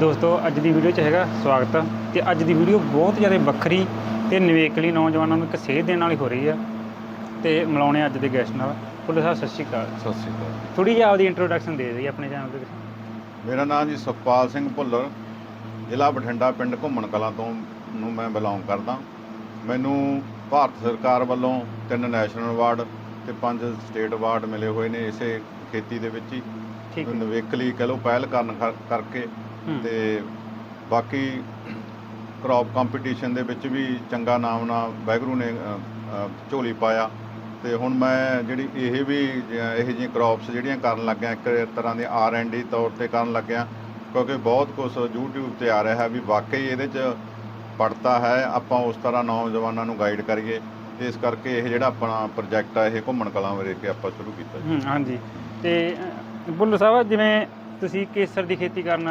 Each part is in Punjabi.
ਦੋਸਤੋ ਅੱਜ ਦੀ ਵੀਡੀਓ 'ਚ ਹੈਗਾ ਸਵਾਗਤ। ਤੇ ਅੱਜ ਦੀ ਵੀਡੀਓ ਬਹੁਤ ਜ਼ਿਆਦਾ ਵੱਖਰੀ ਤੇ ਨਿਵੇਕਲੀ ਨੌਜਵਾਨਾਂ ਨੂੰ ਇੱਕ ਸੇਧ ਦੇਣ ਵਾਲੀ ਹੋ ਰਹੀ ਆ ਤੇ ਮਿਲਾਉਣੇ ਅੱਜ ਦੇ ਗੈਸਟ ਨਾਲ। ਭੁੱਲਰ ਸਾਹਿਬ ਸਤਿ ਸ਼੍ਰੀ ਅਕਾਲ। ਸਤਿ ਸ਼੍ਰੀ ਅਕਾਲ। ਥੋੜੀ ਜਿਹੀ ਆਪਦੀ ਇੰਟਰੋਡਕਸ਼ਨ ਦੇ ਦਿਓ ਆਪਣੇ ਚੈਨਲ ਦੇ ਵਿੱਚ। ਮੇਰਾ ਨਾਮ ਜੀ ਸੁਖਪਾਲ ਸਿੰਘ ਭੁੱਲਰ। ਜ਼ਿਲ੍ਹਾ ਬਠਿੰਡਾ ਪਿੰਡ ਘੁੰਮਣ ਕਲਾਂ ਤੋਂ ਨੂੰ ਮੈਂ ਬਿਲੋਂਗ ਕਰਦਾ। ਮੈਨੂੰ ਭਾਰਤ ਸਰਕਾਰ ਵੱਲੋਂ ਤਿੰਨ ਨੈਸ਼ਨਲ ਅਵਾਰਡ ਤੇ ਪੰਜ ਸਟੇਟ ਅਵਾਰਡ ਮਿਲੇ ਹੋਏ ਨੇ ਇਸੇ ਖੇਤੀ ਦੇ ਵਿੱਚ ਹੀ। ਠੀਕ ਹੈ। ਨਵੇਕਲੀ ਕਹ ਲਓ ਪਹਿਲ ਕਰਨ ਕਰ- ਕਰਕੇ। ਤੇ ਬਾਕੀ ਕ੍ਰੌਪ ਕੰਪੀਟੀਸ਼ਨ ਦੇ ਵਿੱਚ ਵੀ ਚੰਗਾ ਨਾਮ ਨਾ ਵਾਹਿਗੁਰੂ ਨੇ ਝੋਲੀ ਪਾਇਆ। ਤੇ ਹੁਣ ਮੈਂ ਜਿਹੜੀ ਇਹ ਵੀ ਇਹੋ ਜਿਹੀਆਂ ਕ੍ਰੌਪਸ ਜਿਹੜੀਆਂ ਕਰਨ ਲੱਗਿਆ ਇੱਕ ਤਰ੍ਹਾਂ ਦੇ ਆਰ ਐਂਡ ਡੀ ਤੌਰ ਤੇ ਕਰਨ ਲੱਗਿਆ ਕਿਉਂਕਿ ਬਹੁਤ ਕੁਝ YouTube ਤੇ ਆ ਰਿਹਾ ਵੀ ਵਾਕਈ ਇਹਦੇ 'ਚ ਪੜਤਾ ਹੈ। ਆਪਾਂ ਉਸ ਤਰ੍ਹਾਂ ਨੌਜਵਾਨਾਂ ਨੂੰ ਗਾਈਡ ਕਰੀਏ। ਇਸ ਕਰਕੇ ਇਹ ਜਿਹੜਾ ਆਪਣਾ ਪ੍ਰੋਜੈਕਟ ਆ ਇਹ ਘੁੰਮਣ ਕਲਾਂ ਵਿਖੇ ਕੇ ਆਪਾਂ ਸ਼ੁਰੂ ਕੀਤਾ ਜੀ। ਹਾਂਜੀ। ਤੇ ਭੁੱਲਰ ਸਾਹਿਬ ਜਿਵੇਂ ਤੁਸੀਂ ਕੇਸਰ ਦੀ ਖੇਤੀ ਕਰਨ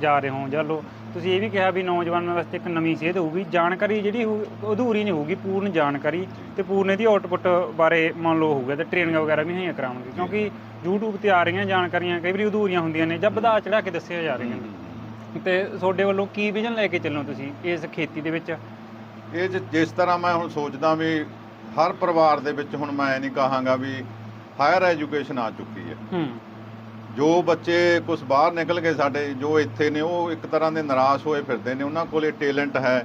ਜਾ ਰਹੇ ਹੋ ਜਾਂ ਲੋ ਤੁਸੀਂ ਇਹ ਵੀ ਕਿਹਾ ਵੀ ਨੌਜਵਾਨਾਂ ਵਾਸਤੇ ਇੱਕ ਨਵੀਂ ਸੇਧ ਹੋਊਗੀ ਜਾਣਕਾਰੀ ਜਿਹੜੀ ਹੋਊ- ਅਧੂਰੀ ਨਹੀਂ ਹੋਊਗੀ ਪੂਰਨ ਜਾਣਕਾਰੀ ਤੇ ਪੂਰਨ ਦੀ ਆਊਟਪੁੱਟ ਬਾਰੇ ਮੰਨ ਲਓ ਹੋਊਗਾ ਤੇ ਟ੍ਰੇਨਿੰਗ ਵਗੈਰਾ ਵੀ ਹੈਗੀਆਂ ਕਰਾਵਾਂਗੇ ਕਿਉਂਕਿ YouTube ਤੇ ਆ ਰਹੀਆਂ ਜਾਣਕਾਰੀਆਂ ਕਈ ਵਾਰੀ ਅਧੂਰੀਆਂ ਹੁੰਦੀਆਂ ਨੇ ਜਾਂ ਵਧਾ ਚੜਾ ਕੇ ਦੱਸਿਆ ਜਾ ਰਹੀਆਂ ਨੇ। ਤੇ ਤੁਹਾਡੇ ਵੱਲੋਂ ਕੀ ਵਿਜ਼ਨ ਲੈ ਕੇ ਚੱਲੋ ਤੁਸੀਂ ਇਸ ਖੇਤੀ ਦੇ ਵਿੱਚ? ਇਹ ਜ- ਜਿਸ ਤਰ੍ਹਾਂ ਮੈਂ ਹੁਣ ਸੋਚਦਾ ਵੀ ਹਰ ਪਰਿਵਾਰ ਦੇ ਵਿੱਚ ਹੁਣ ਮੈਂ ਨਹੀਂ ਕਹਾਂਗਾ ਵੀ ਹਾਇਰ ਐਜੂਕੇਸ਼ਨ ਆ ਚੁੱਕੀ ਹੈ। ਹੂੰ। ਜੋ ਬੱਚੇ ਕੁਝ ਬਾਹਰ ਨਿਕਲ ਗਏ ਸਾਡੇ ਜੋ ਇੱਥੇ ਨੇ ਉਹ ਇੱਕ ਤਰ੍ਹਾਂ ਦੇ ਨਿਰਾਸ਼ ਹੋਏ ਫਿਰਦੇ ਨੇ। ਉਹਨਾਂ ਕੋਲੇ ਟੈਲੈਂਟ ਹੈ।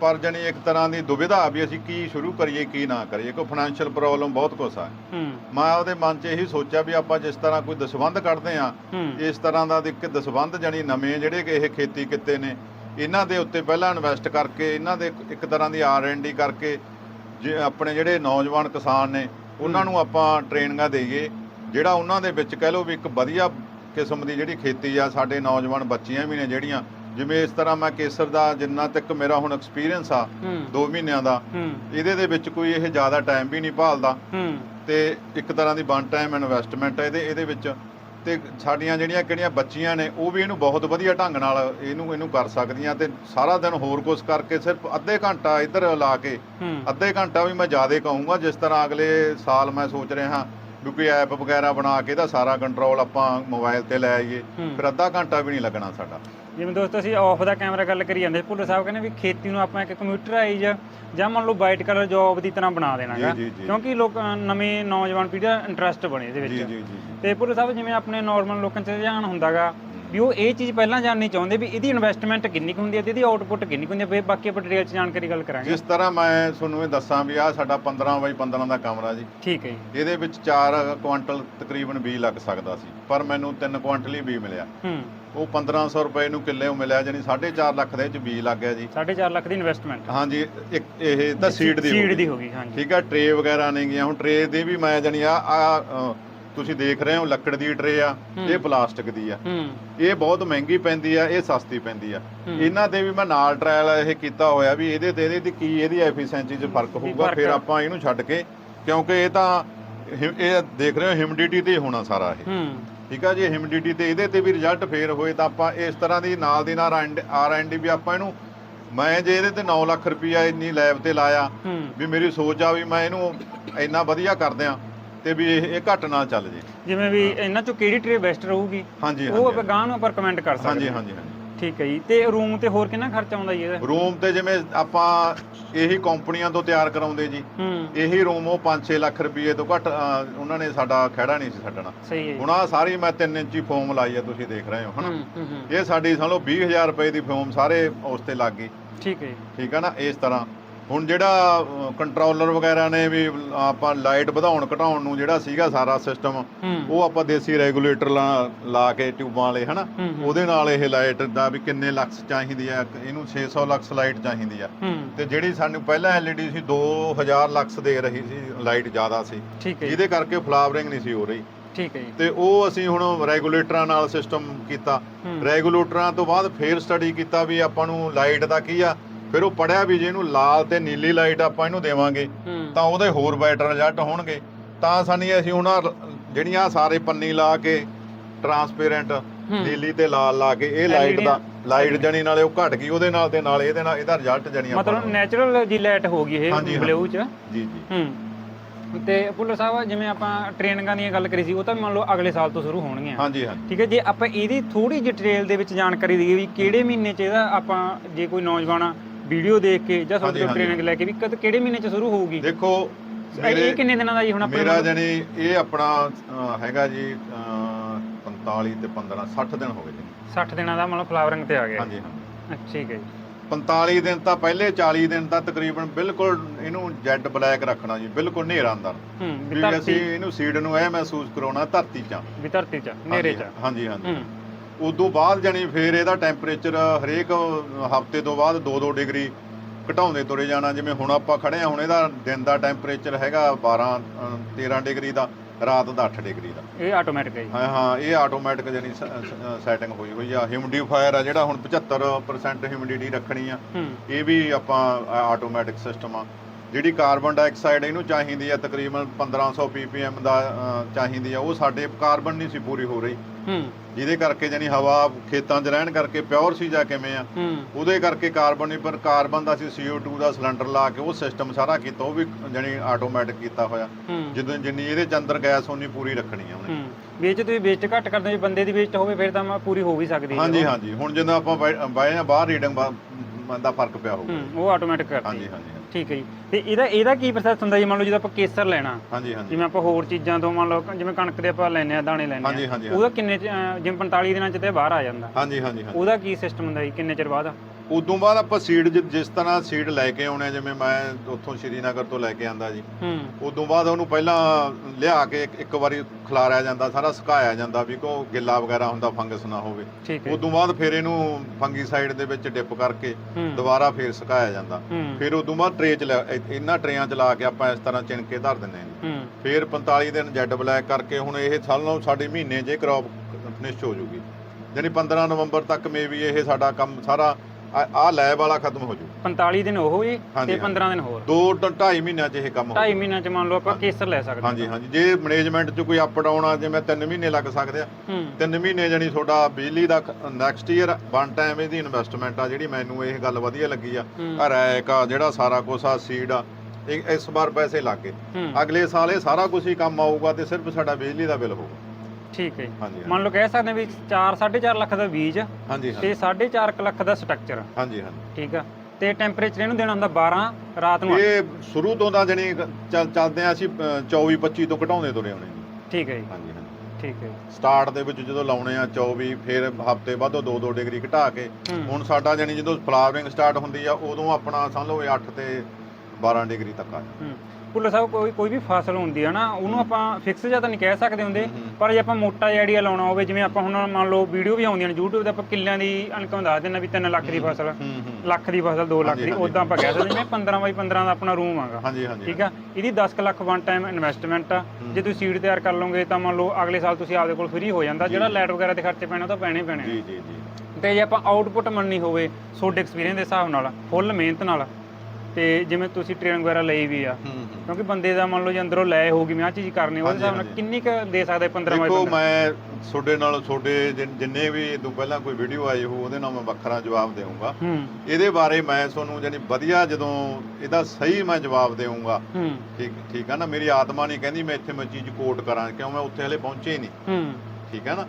ਪਰ ਜਣੀ ਇੱਕ ਤਰ੍ਹਾਂ ਦੀ ਦੁਵਿਧਾ ਵੀ ਅਸੀਂ ਕੀ ਸ਼ੁਰੂ ਕਰੀਏ ਕੀ ਨਾ ਕਰੀਏ ਕੋਈ ਫਾਈਨੈਂਸ਼ੀਅਲ ਪ੍ਰੋਬਲਮ ਬਹੁਤ ਕੁਛ ਆ। ਮੈਂ ਉਹਦੇ ਮਨ 'ਚ ਇਹੀ ਸੋਚਿਆ ਵੀ ਆਪਾਂ ਜਿਸ ਤਰ੍ਹਾਂ ਕੋਈ ਦਸਵੰਧ ਕੱਢਦੇ ਆ ਹੂੰ। ਇਸ ਤਰ੍ਹਾਂ ਦਾ ਇੱਕ ਦਸਵੰਧ ਜਣੀ ਨਵੇਂ ਜਿਹੜੇ ਕਿ ਇਹ ਖੇਤੀ ਕਿੱਤੇ ਨੇ ਇਹਨਾਂ ਦੇ ਉੱਤੇ ਪਹਿਲਾਂ ਇਨਵੈਸਟ ਕਰਕੇ ਇਹਨਾਂ ਦੇ ਇੱਕ ਤਰ੍ਹਾਂ ਦੀ ਆਰ ਐਂਡ ਡੀ ਕਰਕੇ ਜੇ ਆਪਣੇ ਜਿਹੜੇ ਨੌਜਵਾਨ ਕਿਸਾਨ ਨੇ ਉਹਨਾਂ ਨੂੰ ਆਪਾਂ ਟ੍ਰੇਨਿੰਗਾਂ ਦੇਈਏ। ਜਿਹੜਾ ਉਹਨਾਂ ਦੇ ਵਿੱਚ ਕਹਿ ਲਓ ਵੀ ਇੱਕ ਵਧੀਆ ਕਿਸਮ ਦੀ ਜਿਹੜੀ ਖੇਤੀ ਆ ਸਾਡੇ ਨੌਜਵਾਨ ਬੱਚੀਆਂ ਵੀ ਨੇ ਜਿਹੜੀਆਂ ਜਿਵੇਂ ਇਸ ਤਰ੍ਹਾਂ ਮੈਂ ਕੇਸਰ ਦਾ ਜਿੰਨਾ ਤੱਕ ਮੇਰਾ ਹੁਣ ਐਕਸਪੀਰੀਅੰਸ ਆ ਹੂੰ। 2 ਮਹੀਨਿਆਂ ਦਾ ਇਹਦੇ ਦੇ ਵਿੱਚ ਕੋਈ ਇਹ ਜ਼ਿਆਦਾ ਟਾਈਮ ਵੀ ਨਹੀਂ ਭਾਲਦਾ। ਤੇ ਇੱਕ ਤਰ੍ਹਾਂ ਦੀ ਵਨ ਟਾਈਮ ਇਨਵੈਸਟਮੈਂਟ ਹੈ ਇਹਦੇ ਇਹਦੇ ਵਿੱਚ। ਤੇ ਸਾਡੀਆਂ ਜਿਹੜੀਆਂ ਕਿਹੜੀਆਂ ਬੱਚੀਆਂ ਨੇ ਉਹ ਵੀ ਇਹਨੂੰ ਬਹੁਤ ਵਧੀਆ ਢੰਗ ਨਾਲ ਇਹਨੂੰ ਇਹਨੂੰ ਕਰ ਸਕਦੀਆਂ ਤੇ ਸਾਰਾ ਦਿਨ ਹੋਰ ਕੁਝ ਕਰਕੇ ਸਿਰਫ ਅੱਧੇ ਘੰਟਾ ਇੱਧਰ ਲਾ ਕੇ ਅੱਧੇ ਘੰਟਾ ਵੀ ਮੈਂ ਜ਼ਿਆਦਾ ਕਹੂੰਗਾ ਜਿਸ ਤਰ੍ਹਾਂ ਅਗਲੇ ਸਾਲ ਮੈਂ ਸੋਚ ਰਿਹਾ ਕੋਈ ਐਪ ਵਗੈਰਾ ਬਣਾ ਕੇ ਇਹਦਾ ਸਾਰਾ ਕੰਟਰੋਲ ਆਪਾਂ ਮੋਬਾਈਲ ਤੇ ਲੈ ਆਈਏ। ਫਿਰ ਅੱਧਾ ਘੰਟਾ ਵੀ ਨਹੀਂ ਲੱਗਣਾ ਸਾਡਾ। ਜਿਵੇਂ ਦੋਸਤੋ ਅਸੀਂ ਆਫ ਦਾ ਕੈਮਰਾ ਗੱਲ ਕਰੀ ਜਾਂਦੇ। ਭੁੱਲਰ ਸਾਹਿਬ ਕਹਿੰਦੇ ਵੀ ਖੇਤੀ ਨੂੰ ਆਪਾਂ ਇੱਕ ਕੰਪਿਊਟਰਾਈਜ਼ ਜਾਂ ਮੰਨ ਲਓ ਵਾਈਟ ਕਲਰ ਜੌਬ ਦੀ ਤਰ੍ਹਾਂ ਬਣਾ ਦੇਣਾ। ਕਿਉਂਕਿ ਲੋਕ ਨਵੇਂ ਨੌਜਵਾਨ ਪੀੜ੍ਹੀ ਦਾ ਇੰਟਰਸਟ ਬਣੇ ਇਹਦੇ ਵਿੱਚ। ਤੇ ਭੁੱਲਰ ਸਾਹਿਬ ਜਿਵੇਂ ਆਪਣੇ ਨਾਰਮਲ ਲੋਕਾਂ 'ਚ ਰੁਝਾਨ ਹੁੰਦਾਗਾ ਵੀ ਉਹ ਇਹ ਚੀਜ਼ ਪਹਿਲਾਂ ਜਾਣਨੀ ਚਾਹੁੰਦੇ ਵੀ ਇਹਦੀ ਇਨਵੈਸਟਮੈਂਟ ਕਿੰਨੀ ਕੁ ਹੁੰਦੀ ਹੈ ਤੇ ਇਹਦੀ ਆਊਟਪੁੱਟ ਕਿੰਨੀ ਕੁ ਹੁੰਦੀ ਹੈ ਫਿਰ ਬਾਕੀ ਆਪਾਂ ਡਿਟੇਲ 'ਚ ਜਾਣਕਾਰੀ ਗੱਲ ਕਰਾਂਗੇ। ਜਿਸ ਤਰ੍ਹਾਂ ਮੈਂ ਤੁਹਾਨੂੰ ਇਹ ਦੱਸਾਂ ਵੀ ਆਹ ਸਾਡਾ 15 ਬਾਈ 15 ਦਾ ਕਮਰਾ ਜੀ। ਠੀਕ ਹੈ ਜੀ। ਇਹਦੇ ਵਿੱਚ 4 ਕੁਆਂਟਲ ਤਕਰੀਬਨ ਬੀਜ ਲੱਗ ਸਕਦਾ ਸੀ ਪਰ ਮੈਨੂੰ 3 ਕੁਆਂਟਲ ਹੀ ਬੀਜ ਮਿਲਿਆ। ਹੂੰ। ਉਹ 1500 ਰੁਪਏ ਨੂੰ ਕਿੱਲੇ ਨੂੰ ਮਿਲਿਆ ਜਾਨੀ 4.5 ਲੱਖ ਦੇ ਵਿੱਚ ਬੀਜ ਲੱਗ ਗਿਆ ਜੀ। 4.5 ਲੱਖ ਦੀ ਇਨਵੈਸਟਮੈਂਟ ਹਾਂਜੀ ਇੱਕ ਇਹ ਤਾਂ ਸੀਡ ਦੀ ਹੋ ਸੀਡ। ਦੀ ਹੋ ਗਈ ਹਾਂਜੀ। ਠੀਕ ਆ ਟਰੇ ਵਗੈਰਾ ਨਹੀਂ ਗਿਆ ਹੁਣ ਟਰੇ ਦੀ ਵੀ ਮੈਂ ਜਾਨੀ ਆ ਆ ਤੁਸੀਂ ਦੇਖ ਰਹੇ ਹੋ ਲੱਕੜ ਦੀ ਟਰੇ ਆ। ਇਹ ਪਲਾਸਟਿਕ ਦੀ ਆ ਇਹ ਬਹੁਤ ਮਹਿੰਗੀ ਪੈਂਦੀ ਆ ਇਹ ਸਸਤੀ ਪੈਂਦੀ ਆ। ਇਹਨਾਂ ਦੇ ਵੀ ਮੈਂ ਨਾਲ ਟ੍ਰਾਇਲ ਇਹ ਕੀਤਾ ਹੋਇਆ ਵੀ ਇਹਦੇ ਤੇ ਇਹਦੇ ਤੇ ਕੀ ਇਹਦੀ ਐਫੀਸ਼ੀਐਂਸੀ 'ਚ ਫ਼ਰਕ ਹੋਊਗਾ ਫਿਰ। ਆਪਾਂ ਇਹਨੂੰ ਛੱਡ ਕੇ ਕਿਉਂਕਿ ਇਹ ਤਾਂ ਇਹ ਦੇਖ ਰਹੇ ਹੋ ਹਿਮਿਡਿਟੀ ਤੇ ਹੋਣਾ ਸਾਰਾ ਇਹ ਠੀਕ ਆ ਜੀ ਹਿਮਿਡਿਟੀ ਤੇ ਇਹਦੇ ਤੇ ਵੀ ਰਿਜ਼ਲਟ ਫੇਰ ਹੋਏ ਤਾਂ ਆਪਾਂ ਇਸ ਤਰ੍ਹਾਂ ਦੀ ਨਾਲ ਦੀ ਨਾਲ ਆਰ ਐਂਡ ਡੀ ਵੀ ਆਪਾਂ ਇਹਨੂੰ ਮੈਂ ਜੇ ਇਹਦੇ ਤੇ 9 ਲੱਖ ਰੁਪਈਆ ਇੰਨੀ ਲੈਬ ਤੇ ਲਾਇਆ ਵੀ ਮੇਰੀ ਸੋਚ ਆ ਵੀ ਮੈਂ ਇਹਨੂੰ ਇੰਨਾ ਵਧੀਆ ਕਰ ਦਿਆਂ ਤੇ ਵੀ ਇਹ ਇਹ ਘੱਟ ਨਾ ਚੱਲ ਜੇ। ਜਿਵੇਂ ਵੀ ਇਹਨਾਂ ਚੋਂ ਕਿਹੜੀ ਟਰੇ ਬੈਸਟ ਰਹੂਗੀ ਹਾਂਜੀ ਉਹ ਆਪਾਂ ਗਾਂ ਨੂੰ ਆਪਾਂ ਕਮੈਂਟ ਕਰ ਸਕਦੇ ਹਾਂਜੀ ਹਾਂ। ਹਾਂਜੀ ਹਾਂਜੀ। ਠੀਕ ਹੈ ਜੀ। ਤੇ ਰੂਮ ਤੇ ਹੋਰ ਕਿੰਨਾ ਖਰਚਾ ਆਉਂਦਾ ਜੀ ਇਹਦਾ? ਰੂਮ ਤੇ ਜਿਵੇਂ ਆਪਾਂ ਇਹੀ ਕੰਪਨੀਆਂ ਤੋਂ ਤਿਆਰ ਕਰਾਉਂਦੇ ਜੀ। ਹੂੰ। ਇਹੀ ਰੂਮ ਉਹ 5-6 ਲੱਖ ਰੁਪਏ ਤੋਂ ਘੱਟ ਅ, ਉਹਨਾਂ ਨੇ ਸਾਡਾ ਖਹਿੜਾ ਨਹੀਂ ਸੀ ਛੱਡਣਾ। ਸਹੀ ਹੈ ਜੀ। ਹੁਣ ਆ ਸਾਰੀ ਮੈਂ 3 ਇੰਚੀ ਫੋਮ ਲਾਈ ਆ ਤੁਸੀਂ ਦੇਖ ਰਹੇ ਹੋ ਹਨਾ? ਹੂੰ ਹੂੰ ਹੂੰ। ਇਹ ਸਾਡੀ ਸਮਝ ਲਓ 20000 ਰੁਪਏ ਦੀ ਫੋਮ ਸਾਰੇ ਉਸ ਤੇ ਲੱਗ ਗਈ। ਠੀਕ ਹੈ ਜੀ। ਠੀਕ ਹੈ ਨਾ? ਇਸ ਤਰ੍ਹਾਂ ਹੁਣ ਜਿਹੜਾ ਕੰਟਰੋਲਰ ਵਗੈਰਾ ਨੇ ਵੀ ਆਪਾਂ ਲਾਈਟ ਵਧਾਉਣ ਘਟਾਉਣ ਨੂੰ ਜਿਹੜਾ ਸੀਗਾ ਸਾਰਾ ਸਿਸਟਮ ਉਹ ਆਪਾਂ ਦੇਸੀ ਰੈਗੂਲੇਟਰ ਲਾ ਲਾ ਕੇ ਟਿਊਬਾਂ ਵਾਲੇ ਹਨਾ। ਉਹਦੇ ਨਾਲ ਇਹ ਲਾਈਟ ਦਾ ਵੀ ਕਿੰਨੇ ਲਕਸ ਚਾਹੀਦੀ ਆ ਇਹਨੂੰ 600 ਲਕਸ ਲਾਈਟ ਚਾਹੀਦੀ ਆ। ਤੇ ਜਿਹੜੀ ਸਾਨੂੰ ਪਹਿਲਾਂ LED ਸੀ 2000 ਲਕਸ ਦੇ ਰਹੀ ਸੀ ਲਾਈਟ ਜ਼ਿਆਦਾ ਸੀ। ਜਿਹਦੇ ਕਰਕੇ ਫਲਾਵਰਿੰਗ ਨਹੀਂ ਸੀ ਹੋ ਰਹੀ। ਠੀਕ ਹੈ ਜੀ। ਤੇ ਉਹ ਅਸੀਂ ਹੁਣ ਰੈਗੂਲੇਟਰਾਂ ਨਾਲ ਸਿਸਟਮ ਕੀਤਾ। ਰੈਗੂਲੇਟਰਾਂ ਤੋਂ ਬਾਅਦ ਫੇਰ ਸਟੱਡੀ ਕੀਤਾ ਵੀ ਆਪਾਂ ਨੂੰ ਲਾਈਟ ਦਾ ਕੀ ਆ ਫਿਰ ਉਹ ਪੜਿਆ ਵੀ ਜੇ ਇਹਨੂੰ ਲਾਲ ਤੇ ਨੀਲੀ ਲਾਈਟ ਆਪਾਂ ਇਹਨੂੰ ਦੇਵਾਂਗੇ ਤਾਂ ਉਹਦੇ ਹੋਰ ਬੈਟਰ ਰਿਜ਼ਲਟ ਹੋਣਗੇ। ਤਾਂ ਸਾਨੀ ਅਸੀਂ ਹੁਣ ਜਿਹੜੀਆਂ ਸਾਰੇ ਪੰਨੀ ਲਾ ਕੇ ਟਰਾਂਸਪੇਰੈਂਟ। ਨੀਲੀ ਤੇ ਲਾਲ ਲਾ ਕੇ ਇਹ ਲਾਈਟ ਦਾ ਲਾਈਟ ਜਣੀ ਨਾਲੇ ਉਹ ਘਟ ਗਈ ਉਹਦੇ ਨਾਲ ਤੇ ਨਾਲ ਇਹਦੇ ਨਾਲ ਇਹਦਾ ਰਿਜ਼ਲਟ ਜਣੀ ਆਪਾਂ ਮਤਲਬ ਨੈਚੁਰਲ ਜੀ ਲਾਈਟ ਹੋ ਗਈ ਇਹ। ਬਲੂ ਚ। ਜੀ ਜੀ। ਹੂੰ। ਤੇ ਭੁੱਲਰ ਸਾਹਿਬ ਜਿਵੇਂ ਆਪਾਂ ਟ੍ਰੇਨਿੰਗਾਂ ਦੀਆਂ ਗੱਲ ਕਰੀ ਸੀ ਉਹ ਤਾਂ ਮੰਨ ਲਓ ਅਗਲੇ ਸਾਲ ਤੋਂ ਸ਼ੁਰੂ ਹੋਣਗੀਆਂ। ਹਾਂਜੀ ਹਾਂਜੀ। ਠੀਕ ਹੈ ਜੇ ਆਪਾਂ ਇਹਦੀ ਥੋੜੀ ਜਿਹੀ ਡਿਟੇਲ ਦੇ ਵਿੱਚ ਜਾਣਕਾਰੀ ਦਈਏ ਵੀ ਕਿਹੜੇ ਮਹੀਨੇ 'ਚ ਇਹਦਾ ਆਪਾਂ ਜੇ ਕੋਈ ਨੌਜਵਾਨ ਵੀਡੀਓ ਦੇਖ ਕੇ ਜਾਂ ਤੁਹਾਡੇ ਹਾਂਜੀ, ਤੋਂ ਟ੍ਰੇਨਿੰਗ ਲੈ ਕੇ ਵੀ ਕਦ ਕਿਹੜੇ ਮਹੀਨੇ 'ਚ ਸ਼ੁਰੂ ਹੋਊਗੀ? ਦੇਖੋ ਇਹ ਮੇਰੇ ਕਿੰਨੇ ਦਿਨਾਂ ਦਾ ਜੀ ਹੁਣ ਆਪਣੇ ਮੇਰਾ? ਜਣੀ ਇਹ ਆਪਣਾ ਅ, ਹੈਗਾ ਜੀ ਅ, 45 ਤੇ 15 60 ਦਿਨ ਹੋ ਗਏ ਜੀ। 60 ਦਿਨਾਂ ਦਾ ਮਤਲਬ ਫਲਾਵਰਿੰਗ ਤੇ ਆ ਗਿਆ। ਹਾਂਜੀ ਹਾਂ ਅੱਛਾ, ਠੀਕ ਹੈ ਜੀ। 45 ਦਿਨ ਤਾਂ ਪਹਿਲੇ 40 ਦਿਨ ਤਾਂ ਤਕਰੀਬਨ ਬਿਲਕੁਲ ਇਹਨੂੰ ਜੈਡ ਬਲੈਕ ਰੱਖਣਾ ਜੀ ਬਿਲਕੁਲ ਹਨੇਰਾ ਅੰਦਰ। ਹੂੰ ਵੀ ਵੀ ਅਸੀਂ ਧਰਤੀ ਇਹਨੂੰ ਸੀਡ ਨੂੰ ਇਹ ਮਹਿਸੂਸ ਕਰਾਉਣਾ ਧਰਤੀ 'ਚ। ਆ। ਵੀ ਧਰਤੀ 'ਚ ਨੇਰੇ 'ਚ। ਹਾਂਜੀ ਹਾਂਜੀ। ਹੂੰ। ਉਦੋਂ ਬਾਅਦ ਜਾਨੀ ਫਿਰ ਇਹਦਾ ਟੈਂਪਰੇਚਰ ਹਰੇਕ ਹਫ਼ਤੇ ਤੋਂ ਬਾਅਦ 2-2 ਡਿਗਰੀ ਘਟਾਉਂਦੇ ਤੁਰੇ ਜਾਣਾ। ਜਿਵੇਂ ਹੁਣ ਆਪਾਂ ਖੜੇ ਆ ਹੁਣ ਇਹਦਾ ਦਿਨ ਦਾ ਟੈਂਪਰੇਚਰ ਹੈਗਾ 12 ਅ, 13 ਡਿਗਰੀ ਦਾ ਰਾਤ ਦਾ 8 ਡਿਗਰੀ ਦਾ। ਇਹ ਆਟੋਮੈਟਿਕ ਹੈ ਹਾਂ ਹਾਂ ਇਹ ਆਟੋਮੈਟਿਕ ਜਾਨੀ ਸੈਟਿੰਗ ਹੋਈ ਹੋਈ ਆ। ਹਿਊਮਿਡੀਫਾਇਰ ਆ ਜਿਹੜਾ ਹੁਣ 75% ਹਿਊਮਿਡਿਟੀ ਰੱਖਣੀ ਆ। ਇਹ ਵੀ ਆਪਾਂ ਆਟੋਮੈਟਿਕ ਸਿਸਟਮ ਆ। ਜਿਹੜੀ ਕਾਰਬਨ ਡਾਈਆਕਸਾਈਡ ਇਹਨੂੰ ਚਾਹੀਦੀ ਆ ਤਕਰੀਬਨ 1500 ppm ਦਾ ਚਾਹੀਦੀ ਆ। ਉਹ ਸਾਡੇ ਕਾਰਬਨ ਨਹੀਂ ਸੀ ਪੂਰੀ ਹੋ ਰਹੀ। ਹੂੰ। ਜਿਹਦੇ ਕਰਕੇ ਜਾਨੀ ਹਵਾ ਖੇਤਾਂ 'ਚ ਰਹਿਣ ਕਰਕੇ ਪਿਓਰ ਸੀ ਜਾਂ ਕਿਵੇਂ ਆ ਉਹਦੇ ਕਰਕੇ ਕਾਰਬਨ ਪਰ ਕਾਰਬਨ ਦਾ ਅਸੀਂ CO2 ਦਾ ਸਿਲੰਡਰ ਲਾ ਕੇ ਉਹ ਸਿਸਟਮ ਸਾਰਾ ਕੀਤਾ ਉਹ ਵੀ ਜਾਨੀ ਆਟੋਮੈਟਿਕ ਕੀਤਾ ਹੋਇਆ। ਜਦੋਂ ਜਿੰਨੀ ਇਹਦੇ ਚ ਅੰਦਰ ਗੈਸ ਉਨੀ ਪੂਰੀ ਰੱਖਣੀ ਆ ਉਹਨੇ। ਹੂੰ। ਵੀ ਇਹ 'ਚ ਤੁਸੀਂ ਵੇਸਟ ਘੱਟ ਕਰਦੇ ਜੇ ਬੰਦੇ ਦੀ ਵੇਸਟ ਹੋਵੇ ਫਿਰ ਤਾਂ ਮੈਂ ਪੂਰੀ ਹੋ ਵੀ ਸਕਦੀ ਹੈ ਹਾਂਜੀ ਹਾਂਜੀ। ਹੁਣ ਜਦੋਂ ਆਪਾਂ ਬਾਹਰ ਰੀਡਿੰਗ ਦਾ ਫ਼ਰਕ ਪਿਆ ਹੋਊਗਾ ਹੂੰ ਉਹ ਆਟੋਮੈਟਿਕ ਕਰਦੀ ਹਾਂਜੀ ਹੈ। ਹਾਂਜੀ। ਠੀਕ ਹੈ ਜੀ। ਤੇ ਇਹਦਾ ਇਹਦਾ ਕੀ ਪ੍ਰੋਸੈਸ ਹੁੰਦਾ ਜੀ? ਮੰਨ ਲਓ ਜਦੋਂ ਆਪਾਂ ਕੇਸਰ ਲੈਣਾ ਹਾਂਜੀ ਹਾਂਜੀ। ਜਿਵੇਂ ਆਪਾਂ ਹੋਰ ਚੀਜ਼ਾਂ ਤੋਂ ਮੰਨ ਲਓ ਜਿਵੇਂ ਕਣਕ ਦੇ ਆਪਾਂ ਲੈਨੇ ਆ ਦਾਣੇ ਲੈਨੇ ਹਾਂਜੀ, ਉਹਦਾ ਕਿੰਨੇ ਚ- ਅਹ ਜਿਵੇਂ 45 ਦਿਨਾਂ ਚ ਤੇ ਬਾਹਰ ਆ ਜਾਂਦਾ। ਹਾਂਜੀ ਹਾਂਜੀ ਹਾਂਜੀ। ਉਹਦਾ ਕੀ ਸਿਸਟਮ ਹੁੰਦਾ ਜੀ? ਕਿੰਨੇ ਚਿਰ ਬਾਅਦ? ਉਦੋਂ ਬਾਅਦ ਆਪਾਂ ਸੀਡ ਜਿਸ ਤਰ੍ਹਾਂ ਸੀਡ ਲੈ ਕੇ ਆਉਣੇ ਜਿਵੇਂ ਮੈਂ ਉੱਥੋਂ ਸ਼੍ਰੀਨਗਰ ਤੋਂ ਲੈ ਕੇ ਆਂਦਾ ਜੀ। ਉਦੋਂ ਬਾਅਦ ਉਹਨੂੰ ਪਹਿਲਾਂ ਲਿਆ ਕੇ ਇੱਕ- ਵਾਰੀ ਖਿਲਾਰਿਆ ਜਾਂਦਾ ਸਾਰਾ ਸੁਕਾਇਆ ਜਾਂਦਾ ਵੀ ਕੋ ਗਿੱਲਾ ਵਗੈਰਾ ਹੁੰਦਾ ਫੰਗਸ ਨਾ ਹੋਵੇ। ਉਦੋਂ ਬਾਅਦ ਫਿਰ ਇਹਨੂੰ ਫੰਗੀਸਾਈਡ ਦੇ ਵਿੱਚ ਡਿਪ ਕਰਕੇ ਦੁਬਾਰਾ ਫਿਰ ਸੁਕਾਇਆ ਜਾਂਦਾ। ਫਿਰ ਉਦੋਂ ਬਾਅਦ ਟਰੇ ਚ ਇਹਨਾਂ ਟਰੇਆਂ ਚ ਲਾ ਕੇ ਆਪਾਂ ਇਸ ਤਰ੍ਹਾਂ ਚਿਣ ਕੇ ਧਰ ਦਿੰਦੇ ਹਾਂ। ਫਿਰ 45 ਦਿਨ ਜੈਡ ਬਲੈਕ ਕਰਕੇ ਹੁਣ ਇਹ ਸਾਲ ਨੂੰ ਸਾਡੇ ਮਹੀਨੇ ਇਹ ਕ੍ਰੌਪ ਫਿਨਿਸ਼ ਹੋ ਜੂਗੀ। ਯਾਨੀ 15 ਨਵੰਬਰ ਤੱਕ ਮੇਬੀ ਇਹ ਸਾਡਾ ਕੰਮ ਸਾਰਾ ਆ ਲੈਬ ਵਾਲਾ ਖਤਮ ਹੋ ਜੂ। 45 ਦਿਨ ਉਹ ਜੀ ਹਾਂਜੀ, ਤੇ 15 ਦਿਨ ਹੋਰ। ਦੋ ਤੋਂ ਢਾਈ ਮਹੀਨਿਆਂ 'ਚ ਇਹ ਕੰਮ ਹੋ 2.5 ਮਹੀਨਿਆਂ ਚ ਮੰਨ ਲਓ ਆਪਾਂ ਕੇਸਰ ਲੈ ਸਕਦੇ ਹਾਂਜੀ ਹਾਂਜੀ। ਜੇ ਮੈਨੇਜਮੈਂਟ 'ਚ ਕੋਈ ਅਪ ਡਾਊਨ ਆ ਜਿਵੇਂ 3 ਮਹੀਨੇ ਲੱਗ ਸਕਦੇ ਆ। ਹੂੰ। 3 ਮਹੀਨੇ ਜਾਨੀ ਤੁਹਾਡਾ ਬਿਜਲੀ ਦਾ ਨੈਕਸਟ ਈਅਰ ਵਨ ਟਾਈਮ ਇਹਦੀ ਇਨਵੈਸਟਮੈਂਟ ਆ ਜਿਹੜੀ ਮੈਨੂੰ ਇਹ ਗੱਲ ਵਧੀਆ ਲੱਗੀ ਆ। ਹੂੰ। ਆ ਰੈਕ ਆ ਜਿਹੜਾ ਸਾਰਾ ਕੁਛ ਆ ਸੀਡ ਆ। ਇਹ ਇਸ ਵਾਰ ਪੈਸੇ ਲੱਗ ਗਏ। ਹੂੰ। ਅਗਲੇ ਸਾਲ ਇਹ ਸਾਰਾ ਕੁਝ ਹੀ ਕੰਮ ਆਊਗਾ ਤੇ ਸਿਰਫ ਸਾਡਾ ਬਿਜਲੀ ਦਾ ਬਿੱਲ ਹੋਊਗਾ। ਠੀਕ ਹੈ ਜੀ। ਹਾਂਜੀ ਮੰਨ ਲਓ ਕਹਿ ਸਕਦੇ ਹਾਂ ਵੀ 4 4.5 ਲੱਖ ਦਾ ਬੀਜ ਹਾਂਜੀ ਤੇ ਹਾਂਜੀ 4.5 ਲੱਖ ਦਾ ਸਟਰਕਚਰ। ਹਾਂਜੀ ਹਾਂਜੀ। ਠੀਕ ਆ। ਤੇ ਟੈਂਪਰੇਚਰ ਇਹਨੂੰ ਦੇਣਾ ਹੁੰਦਾ 12 ਰਾਤ ਨੂੰ ਅੱਠ। ਇਹ ਸ਼ੁਰੂ ਤੋਂ ਤਾਂ ਜਣੀ ਚੱਲ ਚੱਲਦੇ ਆ ਅਸੀਂ 24 25 ਤੋਂ ਘਟਾਉਂਦੇ ਤੁਰੇ ਆਉਣੇ। ਜੀ ਠੀਕ ਹੈ ਜੀ। ਹਾਂਜੀ ਹਾਂਜੀ। ਠੀਕ ਹੈ ਜੀ। ਸਟਾਰਟ ਦੇ ਵਿੱਚ ਜਦੋਂ ਲਾਉਣੇ ਆ 24 ਫਿਰ ਹਫ਼ਤੇ ਬਾਅਦੋਂ 2-2 ਡਿਗਰੀ ਘਟਾ ਕੇ ਹੂੰ। ਹੁਣ ਸਾਡਾ ਜਣੀ ਜਦੋਂ ਫਲਾਵਰਿੰਗ ਸਟਾਰਟ ਹੁੰਦੀ ਆ ਉਦੋਂ ਆਪਣਾ ਸਮਝ ਲਓ ਇਹ 8 ਤੇ 12 ਡਿਗਰੀ ਤੱਕ ਆ ਜਾਂਦਾ। ਹੂੰ। ਭੁੱਲਰ ਸਾਹਿਬ ਕੋਈ ਕੋਈ ਵੀ ਫਸਲ ਹੁੰਦੀ ਹੈ ਨਾ ਉਹਨੂੰ ਆਪਾਂ ਫਿਕਸ ਜਾਂ ਤਾਂ ਨਹੀਂ ਕਹਿ ਸਕਦੇ ਹੁੰਦੇ। ਪਰ ਜੇ ਆਪਾਂ ਮੋਟਾ ਆਈਡੀਆ ਲਾਉਣਾ ਹੋਵੇ ਜਿਵੇਂ ਆਪਾਂ ਹੁਣ ਮੰਨ ਲਓ ਵੀਡੀਓ ਵੀ ਆਉਂਦੀਆਂ ਨੇ YouTube ਤੇ ਆਪਾਂ ਕਿੱਲਿਆਂ ਦੀ ਇਨਕਮ ਦੱਸ ਦਿੰਦੇ ਵੀ 3 ਲੱਖ ਦੀ ਫਸਲ ਲੱਖ ਦੀ ਫਸਲ 2 ਲੱਖ ਦੀ। ਉਦਾਂ ਆਪਾਂ ਕਹਿ ਸਕਦੇ ਜਿਵੇਂ 15 ਬਾਈ 15 ਦਾ ਆਪਣਾ ਰੂਮ ਆਗਾ ਹਾਂਜੀ ਹਾਂਜੀ ਠੀਕ ਆ ਇਹਦੀ 10 ਕੁ ਲੱਖ ਵਨ ਟਾਈਮ ਇਨਵੈਸਟਮੈਂਟ ਆ। ਜੇ ਤੁਸੀਂ ਸੀਡ ਤਿਆਰ ਕਰ ਲਓਗੇ ਤਾਂ ਮੰਨ ਲਓ ਅਗਲੇ ਸਾਲ ਤੁਸੀਂ ਆਪਦੇ ਕੋਲ ਫ੍ਰੀ ਹੋ ਜਾਂਦਾ ਜਿਹੜਾ। ਲਾਈਟ ਵਗੈਰਾ ਦੇ ਖਰਚੇ ਪੈਣੇ ਤਾਂ ਪੈਣੇ ਪੈਣੇ। ਜੀ ਜੀ ਜੀ ਤੇ ਜੇ ਆਪਾਂ ਆਊਟਪੁੱਟ ਮੰਨਣੀ ਹੋਵੇ ਤੁਹਾਡੇ ਐਕਸਪੀਰੀਅੰਸ ਦੇ ਹਿਸਾਬ ਨਾਲ ਫੁੱਲ ਮਿਹਨਤ ਨਾਲ ਤੇ ਜਿਵੇਂ ਤੁਸੀਂ ਟ੍ਰੇਨਿੰਗ ਵਗੈਰਾ ਲਈ ਵੀ ਆ ਹੂੰ ਹੂੰ। ਕਿਉਂਕਿ ਬੰਦੇ ਦਾ ਮੰਨ ਲਓ ਜੇ ਅੰਦਰੋਂ ਲੈ ਹੋਗੀ ਮੈਂ ਆ ਚੀਜ਼ ਕਰਨੀ ਉਹਦੇ ਹਾਂਜੀ, ਹਿਸਾਬ ਨਾਲ ਹਾਂਜੀ। ਕਿੰਨੀ ਕੁ ਦੇ ਸਕਦਾ 15 ਬਾਈ ਦੇਖੋ 15 ਮੈਂ ਤੁਹਾਡੇ ਨਾਲ ਤੁਹਾਡੇ ਜਿਨ- ਜਿੰਨੇ ਵੀ ਤੋਂ ਪਹਿਲਾਂ ਕੋਈ ਵੀਡੀਓ ਆਈ ਹੋ ਉਹਦੇ ਨਾਲ ਮੈਂ ਵੱਖਰਾ ਜਵਾਬ ਦੇਵਾਂਗਾ ਹੂੰ। ਇਹਦੇ ਬਾਰੇ ਮੈਂ ਤੁਹਾਨੂੰ ਜਾਨੀ ਵਧੀਆ ਜਦੋਂ ਇਹਦਾ ਸਹੀ ਮੈਂ ਜਵਾਬ ਦੇਵਾਂਗਾ ਹੂੰ। ਠੀਕ ਠੀਕ ਆ ਨਾ? ਮੇਰੀ ਆਤਮਾ ਨਹੀਂ ਕਹਿੰਦੀ ਮੈਂ ਇੱਥੇ ਮੈਂ ਚੀਜ਼ ਕੋਟ ਕਰਾਂ ਕਿਉਂ? ਮੈਂ ਉੱਥੇ ਹਲੇ ਪਹੁੰਚੇ ਹੀ ਨਹੀਂ। ਹੂੰ। ਠੀਕ ਹੈ ਨਾ?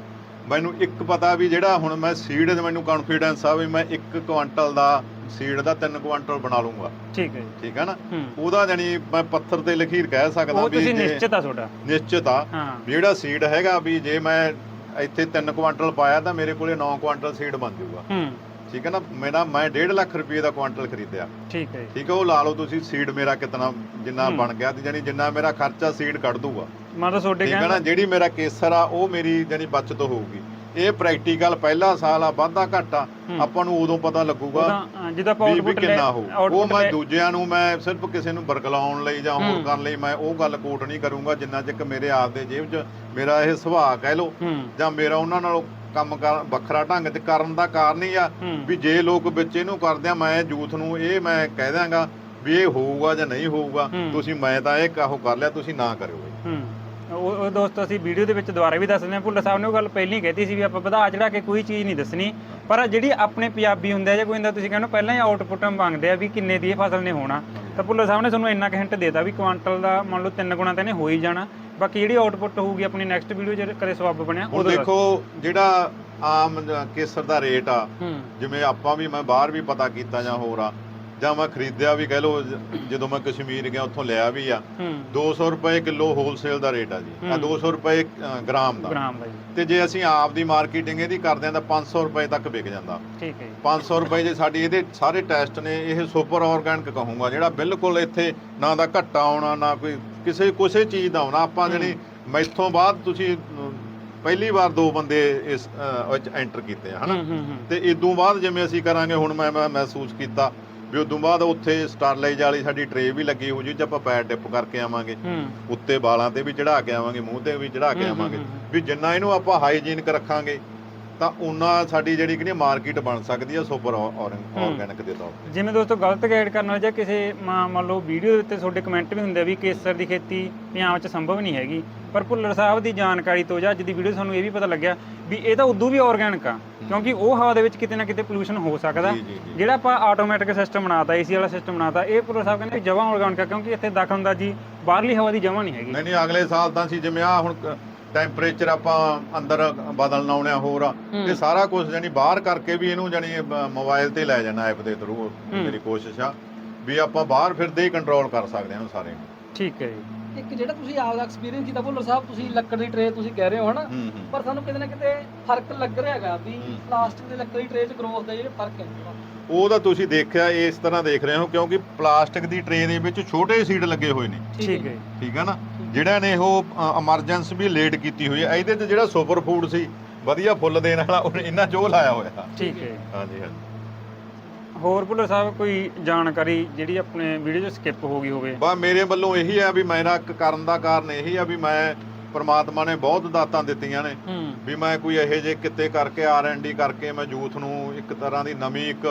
ਮੈਨੂੰ ਇੱਕ ਪਤਾ ਵੀ ਜਿਹੜਾ ਹੁਣ ਮੈਂ ਸੀਡ ਮੈਨੂੰ ਕੌਨਫੀਡੈਂਸ ਆ ਵੀ ਮੈਂ 1 ਕੁਆਂਟਲ ਦਾ ਸੀਡ ਦਾ 3 ਕੁਆਂਟਲ ਬਣਾ ਲੂੰਗਾ ਠੀਕ ਹੈ ਜੀ। ਠੀਕ ਹੈ ਨਾ? ਉਹਦਾ ਜਾਨੀ ਮੈਂ ਪੱਥਰ ਤੇ ਲਖੀਰ ਕਹਿ ਸਕਦਾ ਉਹ ਵੀ ਤੁਸੀਂ ਜੇ- ਨਿਸ਼ਚਿਤ ਆ ਤੁਹਾਡਾ। ਨਿਸ਼ਚਿਤ ਆ। ਹਾਂ। ਵੀ ਜਿਹੜਾ ਸੀਡ ਹੈਗਾ ਵੀ ਜੇ ਮੈਂ ਇੱਥੇ 3 ਕੁਆਂਟਲ ਪਾਇਆ ਤਾਂ ਮੇਰੇ ਕੋਲੇ 9 ਕੁਆਂਟਲ ਸੀਡ ਬਣ ਜਾਊਗਾ। ਹੂੰ। ਠੀਕ ਹੈ ਨਾ? ਮੇਰਾ ਮੈਂ 1.5 ਲੱਖ ਰੁਪਏ ਦਾ ਕੁਆਂਟਲ ਖਰੀਦਿਆ। ਠੀਕ ਹੈ ਜੀ। ਠੀਕ ਹੈ ਉਹ ਲਾ ਲਓ ਤੁਸੀਂ ਸੀਡ ਮੇਰਾ ਕਿਤਨਾ ਜਿੰਨਾ ਹੂੰ। ਬਣ ਗਿਆ ਤੇ ਜਾਨੀ ਜਿੰਨਾ ਮੇਰਾ ਖਰਚਾ ਸੀਡ ਕੱਢ ਦੂਗਾ ਮਤਲਬ ਤੁਹਾਡੇ ਠੀਕ ਹੈ ਨਾ? ਜਿਹੜੀ ਮੇਰਾ ਕੇਸਰ ਆ ਉਹ ਮੇਰੀ ਜਾਨੀ ਬਚਤ ਹੋਊਗੀ। ਇਹ ਪ੍ਰੈਕਟੀਕਲ ਪਹਿਲਾ ਸਾਲ ਆ ਵਾਧਾ ਘਾਟਾ ਹੂੰ। ਆਪਾਂ ਨੂੰ ਉਦੋਂ ਪਤਾ ਲੱਗੂਗਾ ਉਹਦਾ ਅ, ਜਦੋਂ ਆਪਾਂ ਵੀ ਵੀ ਆਊਟਪੁੱਟ ਲੈ ਕਿੰਨਾ ਹੋਊ ਉਹ output ਮੈਂ ਲੈ- ਦੂਜਿਆਂ ਨੂੰ ਮੈਂ ਸਿਰਫ ਕਿਸੇ ਨੂੰ ਬਰਗਲਾਉਣ ਲਈ ਜਾਂ ਹੋਰ ਹੂੰ। ਕਰਨ ਲਈ ਮੈਂ ਉਹ ਗੱਲ ਕੋਟ ਨਹੀਂ ਕਰੂੰਗਾ ਜਿੰਨਾ ਚਿਰ ਮੇਰੇ ਆਪ ਦੇ ਜੇਬ 'ਚ ਮੇਰਾ ਇਹ ਸੁਭਾਅ ਕਹਿ ਹੂੰ ਜਾਂ ਮੇਰਾ ਉਹਨਾਂ ਨਾਲੋਂ ਕੰਮ ਕਰ ਵੱਖਰਾ ਢੰਗ ਤੇ ਕਰਨ ਦਾ ਕਾਰਨ ਹੀ ਆ ਹੂੰ ਵੀ ਜੇ ਲੋਕ ਵਿੱਚ ਇਹਨੂੰ ਕਰਦੇ ਆ ਮੈਂ ਯੂਥ ਨੂੰ ਇਹ ਮੈਂ ਕਹਿ ਦਿਆਂਗਾ ਵੀ ਇਹ ਹੋਊਗਾ ਜਾਂ ਨਹੀਂ ਹੋਊਗਾ ਹੂੰ। ਤੁਸੀਂ ਮੈਂ ਤਾਂ ਇਹ ਕਾਹੋ ਕਰ ਲਿਆ ਤੁਸੀਂ ਨਾ ਕਰਿਓ ਇਹ। ਉਹ ਉਹ ਦੋਸਤੋ ਅਸੀਂ ਵੀਡੀਓ ਦੇ ਵਿੱਚ ਦੁਬਾਰਾ ਵੀ ਦੱਸ ਦਿੰਦੇ ਹਾਂ। ਭੁੱਲਰ ਸਾਹਿਬ ਨੇ ਉਹ ਗੱਲ ਪਹਿਲਾਂ ਹੀ ਕਹਿਤੀ ਸੀ ਵੀ ਆਪਾਂ ਵਧਾ ਚੜਾ ਕੇ ਕੋਈ ਚੀਜ਼ ਨਹੀਂ ਦੱਸਣੀ। ਪਰ ਜਿਹੜੀ ਆਪਣੇ ਪੰਜਾਬੀ ਹੁੰਦੇ ਆ ਜਾਂ ਕੋਈ ਹੁੰਦਾ ਤੁਸੀਂ ਕਹਿੰਦੇ ਹੋ ਪਹਿਲਾਂ ਹੀ ਆਊਟਪੁੱਟ ਮੰਗਦੇ ਆ ਵੀ ਕਿੰਨੇ ਦੀ ਇਹ ਫਸਲ ਨੇ ਹੋਣਾ। ਤਾਂ ਭੁੱਲਰ ਸਾਹਿਬ ਨੇ ਤੁਹਾਨੂੰ ਇੰਨਾ ਕੁ ਹਿੰਟ ਦੇਤਾ ਵੀ ਕੁਆਂਟਲ ਦਾ ਮੰਨ ਲਓ ਤਿੰਨ ਗੁਣਾ ਤਾਂ ਇਹਨੇ ਹੋ ਹੀ ਜਾਣਾ। ਬਾਕੀ ਜਿਹੜੀ ਆਊਟਪੁੱਟ ਹੋਊਗੀ ਆਪਣੀ ਨੈਕਸਟ ਵੀਡੀਓ 'ਚ ਕਦੇ ਸਵਾਬ ਬਣਿਆ ਹੁਣ ਦੱਸ- ਦੇਖੋ ਜਿਹੜਾ ਆਮ ਜ- ਕੇਸਰ ਦਾ ਰੇਟ ਆ ਹੂੰ। ਜਿਵੇਂ ਆਪਾਂ ਵੀ ਮੈਂ ਬਾਹਰ ਵੀ ਪਤਾ ਕੀਤਾ ਜਾਂ ਹੋਰ ਆ ਜਾਂ ਮੈਂ ਖਰੀਦਿਆ ਵੀ ਕਹਿ ਜ- ਜਦੋਂ ਮੈਂ ਕਸ਼ਮੀਰ ਗਿਆ ਉੱਥੋਂ ਲਿਆ ਵੀ ਆ। ਹੂੰ। 200 ਰੁਪਏ ਕਿਲੋ ਹੋਲਸੇਲ ਦਾ ਰੇਟ ਆ ਜੀ। ਆ ਹੂੰ। 200 ਰੁਪਏ ਗ੍ਰਾਮ ਦਾ। ਗ੍ਰਾਮ ਦਾ ਜੀ। ਤੇ ਜੇ ਅਸੀਂ ਆਪ ਦੀ ਮਾਰਕੀਟਿੰਗ ਇਹਦੀ ਕਰਦੇ ਆ ਤਾਂ 500 ਰੁਪਏ ਤੱਕ ਵਿਕ ਜਾਂਦਾ। ਠੀਕ ਹੈ ਜੀ। 500 ਰੁਪਏ ਜੇ ਸਾਡੀ ਇਹਦੇ ਸਾਰੇ ਟੈਸਟ ਨੇ ਇਹ ਸੁਪਰ ਆਰਗੈਨਿਕ ਕਹੂੰਗਾ ਜਿਹੜਾ ਬਿਲਕੁਲ ਇੱਥੇ ਨਾ ਦਾ ਘੱਟਾ ਆਉਣਾ ਨਾ ਕੋਈ ਕਿਸੇ ਕਿਸੇ ਚੀਜ਼ ਦਾ ਆਉਣਾ। ਆਪਾਂ। ਜਣੀ ਮੈਥੋਂ ਬਾਅਦ ਤੁਸੀਂ ਪਹਿਲੀ ਵਾਰ ਦੋ ਬੰਦੇ ਇਸ ਵਿੱਚ ਐਂਟਰ ਕੀਤੇ ਹਨਾ? ਤੇ ਇਦੋਂ ਬਾਅਦ ਜਿਵੇਂ ਅਸੀਂ ਕਰਾਂਗੇ ਹੁਣ ਮੈਂ ਮਹਿਸੂਸ ਕੀਤਾ ਵੀ ਉਦੋਂ ਬਾਅਦ ਉੱਥੇ ਸਟਾਰਲਾਈਜ਼ ਵਾਲੀ ਸਾਡੀ ਟਰੇ ਵੀ ਲੱਗੀ ਹੋ ਜੀ ਚ ਆਪਾਂ ਪੈਰ ਟਿਪ ਕਰਕੇ ਆਵਾਂਗੇ। ਉੱਤੇ ਵਾਲਾਂ ਤੇ ਵੀ ਚੜਾ ਕੇ ਆਵਾਂਗੇ ਮੂੰਹ ਤੇ ਵੀ ਚੜਾ ਕੇ ਆਵਾਂਗੇ। ਵੀ ਜਿੰਨਾ ਇਹਨੂੰ ਆਪਾਂ ਹਾਈਜੀਨਿਕ ਰੱਖਾਂਗੇ ਤਾਂ ਉਨਾ ਸਾਡੀ ਜਿਹੜੀ ਕਿ ਮਾਰਕੀਟ ਬਣ ਸਕਦੀ ਹੈ ਸੁਪਰ ਆਰਗੈਨਿਕ ਦੇ ਤੌਰ ਤੇ। ਜਿਵੇਂ ਦੋਸਤੋ ਗਲਤ ਗਾਈਡ ਕਰਨ ਵਾਲੇ ਜਾਂ ਕਿਸੇ ਮਾ- ਮੰਨ ਲਓ ਵੀਡੀਓ ਦੇ ਉੱਤੇ ਤੁਹਾਡੇ ਕਮੈਂਟ ਵੀ ਹੁੰਦੇ ਆ ਵੀ ਕੇਸਰ ਦੀ ਖੇਤੀ ਪੰਜਾਬ 'ਚ ਸੰਭਵ ਨਹੀਂ ਹੈਗੀ। ਪਰ ਭੁੱਲਰ ਸਾਹਿਬ ਦੀ ਜਾਣਕਾਰੀ ਤੋਂ ਜਾਂ ਅੱਜ ਦੀ ਵੀਡੀਓ ਤੁਹਾਨੂੰ ਇਹ ਵੀ ਪਤਾ ਲੱਗਿਆ ਵੀ ਇਹ ਤਾਂ ਉਦੋਂ ਵੀ ਆਰਗੈਨਿਕ ਆ ਕਿਉਂਕਿ ਉਹ ਹਵਾ ਦੇ ਵਿੱਚ ਕਿਤੇ ਨਾ ਕਿਤੇ ਪੋਲੂਸ਼ਨ ਹੋ ਸਕਦਾ। ਜੀ ਜੀ ਜੀ। ਜਿਹੜਾ ਆਪਾਂ ਆਟੋਮੈਟਿਕ ਸਿਸਟਮ ਬਣਾਤਾ ਏਸੀ ਵਾਲਾ ਸਿਸਟਮ ਬਣਾਤਾ ਇਹ ਭੁੱਲਰ ਸਾਹਿਬ ਕਹਿੰਦੇ ਜਮਾਂ ਆਰਗੈਨਿਕ ਆ ਕਿਉਂਕਿ ਇੱਥੇ ਦਖਲਅੰਦਾਜ਼ੀ ਬਾਹਰਲੀ ਹਵਾ ਦੀ ਜਮਾਂ ਨਹੀਂ ਹੈਗੀ। ਨਹੀਂ ਨਹੀਂ ਅਗਲੇ ਸਾਲ ਤਾਂ ਸੀ ਜਿਵੇਂ ਆ ਹੁਣ ਟੈਂਪਰੇਚਰ ਆਪਾਂ ਅੰਦਰ ਬਦਲਣਾ ਆਉਣਿਆ ਹੋਰ ਆ। ਇਹ ਸਾਰਾ ਕੁਝ ਜਾਨੀ ਬਾਹਰ ਕਰਕੇ ਵੀ ਇਹਨੂੰ ਜਾਨੀ ਮੋਬਾਈਲ ਤੇ ਲੈ ਜਾਣਾ ਐਪ ਦੇ ਥਰੂ। ਮੇਰੀ ਕੋਸ਼ਿਸ਼ ਆ ਵੀ ਆਪਾਂ ਬਾਹਰ ਫਿਰਦੇ ਹੀ ਕੰਟਰੋਲ ਕਰ ਸਕਦੇ ਹਾਂ ਸਾਰੇ ਨੂੰ। ਠੀਕ ਹੈ ਜੀ ਇੱਕ ਜਿਹੜਾ ਤੁਸੀਂ ਆਪ ਦਾ ਐਕਸਪੀਰੀਅੰਸ ਕੀਤਾ ਭੁੱਲਰ ਸਾਹਿਬ ਤੁਸੀਂ ਲੱਕੜ ਦੀ ਟਰੇ ਤੁਸੀਂ ਕਹਿ ਰਹੇ ਹੋ ਹਨਾ ਹੂੰ ਹੂੰ ਪਰ ਸਾਨੂੰ ਕਿਤੇ ਨਾ ਕਿਤੇ ਫ਼ਰਕ ਲੱਗ ਰਿਹਾ ਹੈਗਾ ਵੀ ਹੂੰ। ਪਲਾਸਟਿਕ ਦੇ ਲੱਕੜ ਦੀ ਟਰੇ 'ਚ ਗਰੋਥ ਦਾ ਜਿਹੜੇ ਫ਼ਰਕ ਹੈ ਥੋੜ੍ਹਾ। ਉਹ ਤਾਂ ਤੁਸੀਂ ਦੇਖਿਆ ਇਸ ਤਰ੍ਹਾਂ ਦੇਖ ਰਹੇ ਹੋ ਕਿਉਂਕਿ ਪਲਾਸਟਿਕ ਦੀ ਟਰੇ ਦੇ ਵਿੱਚ ਛੋਟੇ ਸੀਡ ਲੱਗੇ ਹੋਏ ਨੇ ਠੀਕ ਹੈ ਜੀ ਠੀਕ ਹੈ ਨਾ ਜਿਹੜਾ ਨੇ ਉਹ ਐਮਰਜੈਂਸੀ ਵੀ ਲੇਟ ਕੀਤੀ ਹੋਈ ਹੈ। ਇਹਦੇ ਤੇ ਜਿਹੜਾ ਸੁਪਰ ਫੂਡ ਸੀ ਵਧੀਆ ਫੁੱਲ ਦੇਣ ਵਾਲਾ ਉਹਨੇ ਇਹਨਾਂ ਜੋ ਲਾਇਆ ਹੋਇਆ। ਠੀਕ ਹੈ। ਜੀ। ਹਾਂਜੀ ਹਾਂਜੀ। ਹੋਰ ਭੁੱਲਰ ਸਾਹਿਬ ਕੋਈ ਜਾਣਕਾਰੀ ਜਿਹੜੀ ਆਪਣੇ ਵੀਡੀਓ 'ਚ ਸਕਿਪ ਹੋ ਗਈ ਹੋਵੇ? ਬਾ ਮੇਰੇ ਵੱਲੋਂ ਇਹੀ ਆ ਵੀ ਮੇਰਾ ਇੱਕ ਕਰਨ ਦਾ ਕਾਰਨ ਇਹੀ ਆ ਵੀ ਮੈਂ ਪ੍ਰਮਾਤਮਾ ਨੇ ਬਹੁਤ ਦਾਤਾਂ ਦਿੱਤੀਆਂ ਨੇ। ਵੀ ਮੈਂ ਕੋਈ ਇਹੋ ਜਿਹੇ ਕਿੱਤੇ ਕਰਕੇ ਆਰ ਐਨ ਡੀ ਕਰਕੇ ਮੈਂ ਯੂਥ ਨੂੰ ਇੱਕ ਤਰ੍ਹਾਂ ਦੀ ਨਵੀਂ ਇੱਕ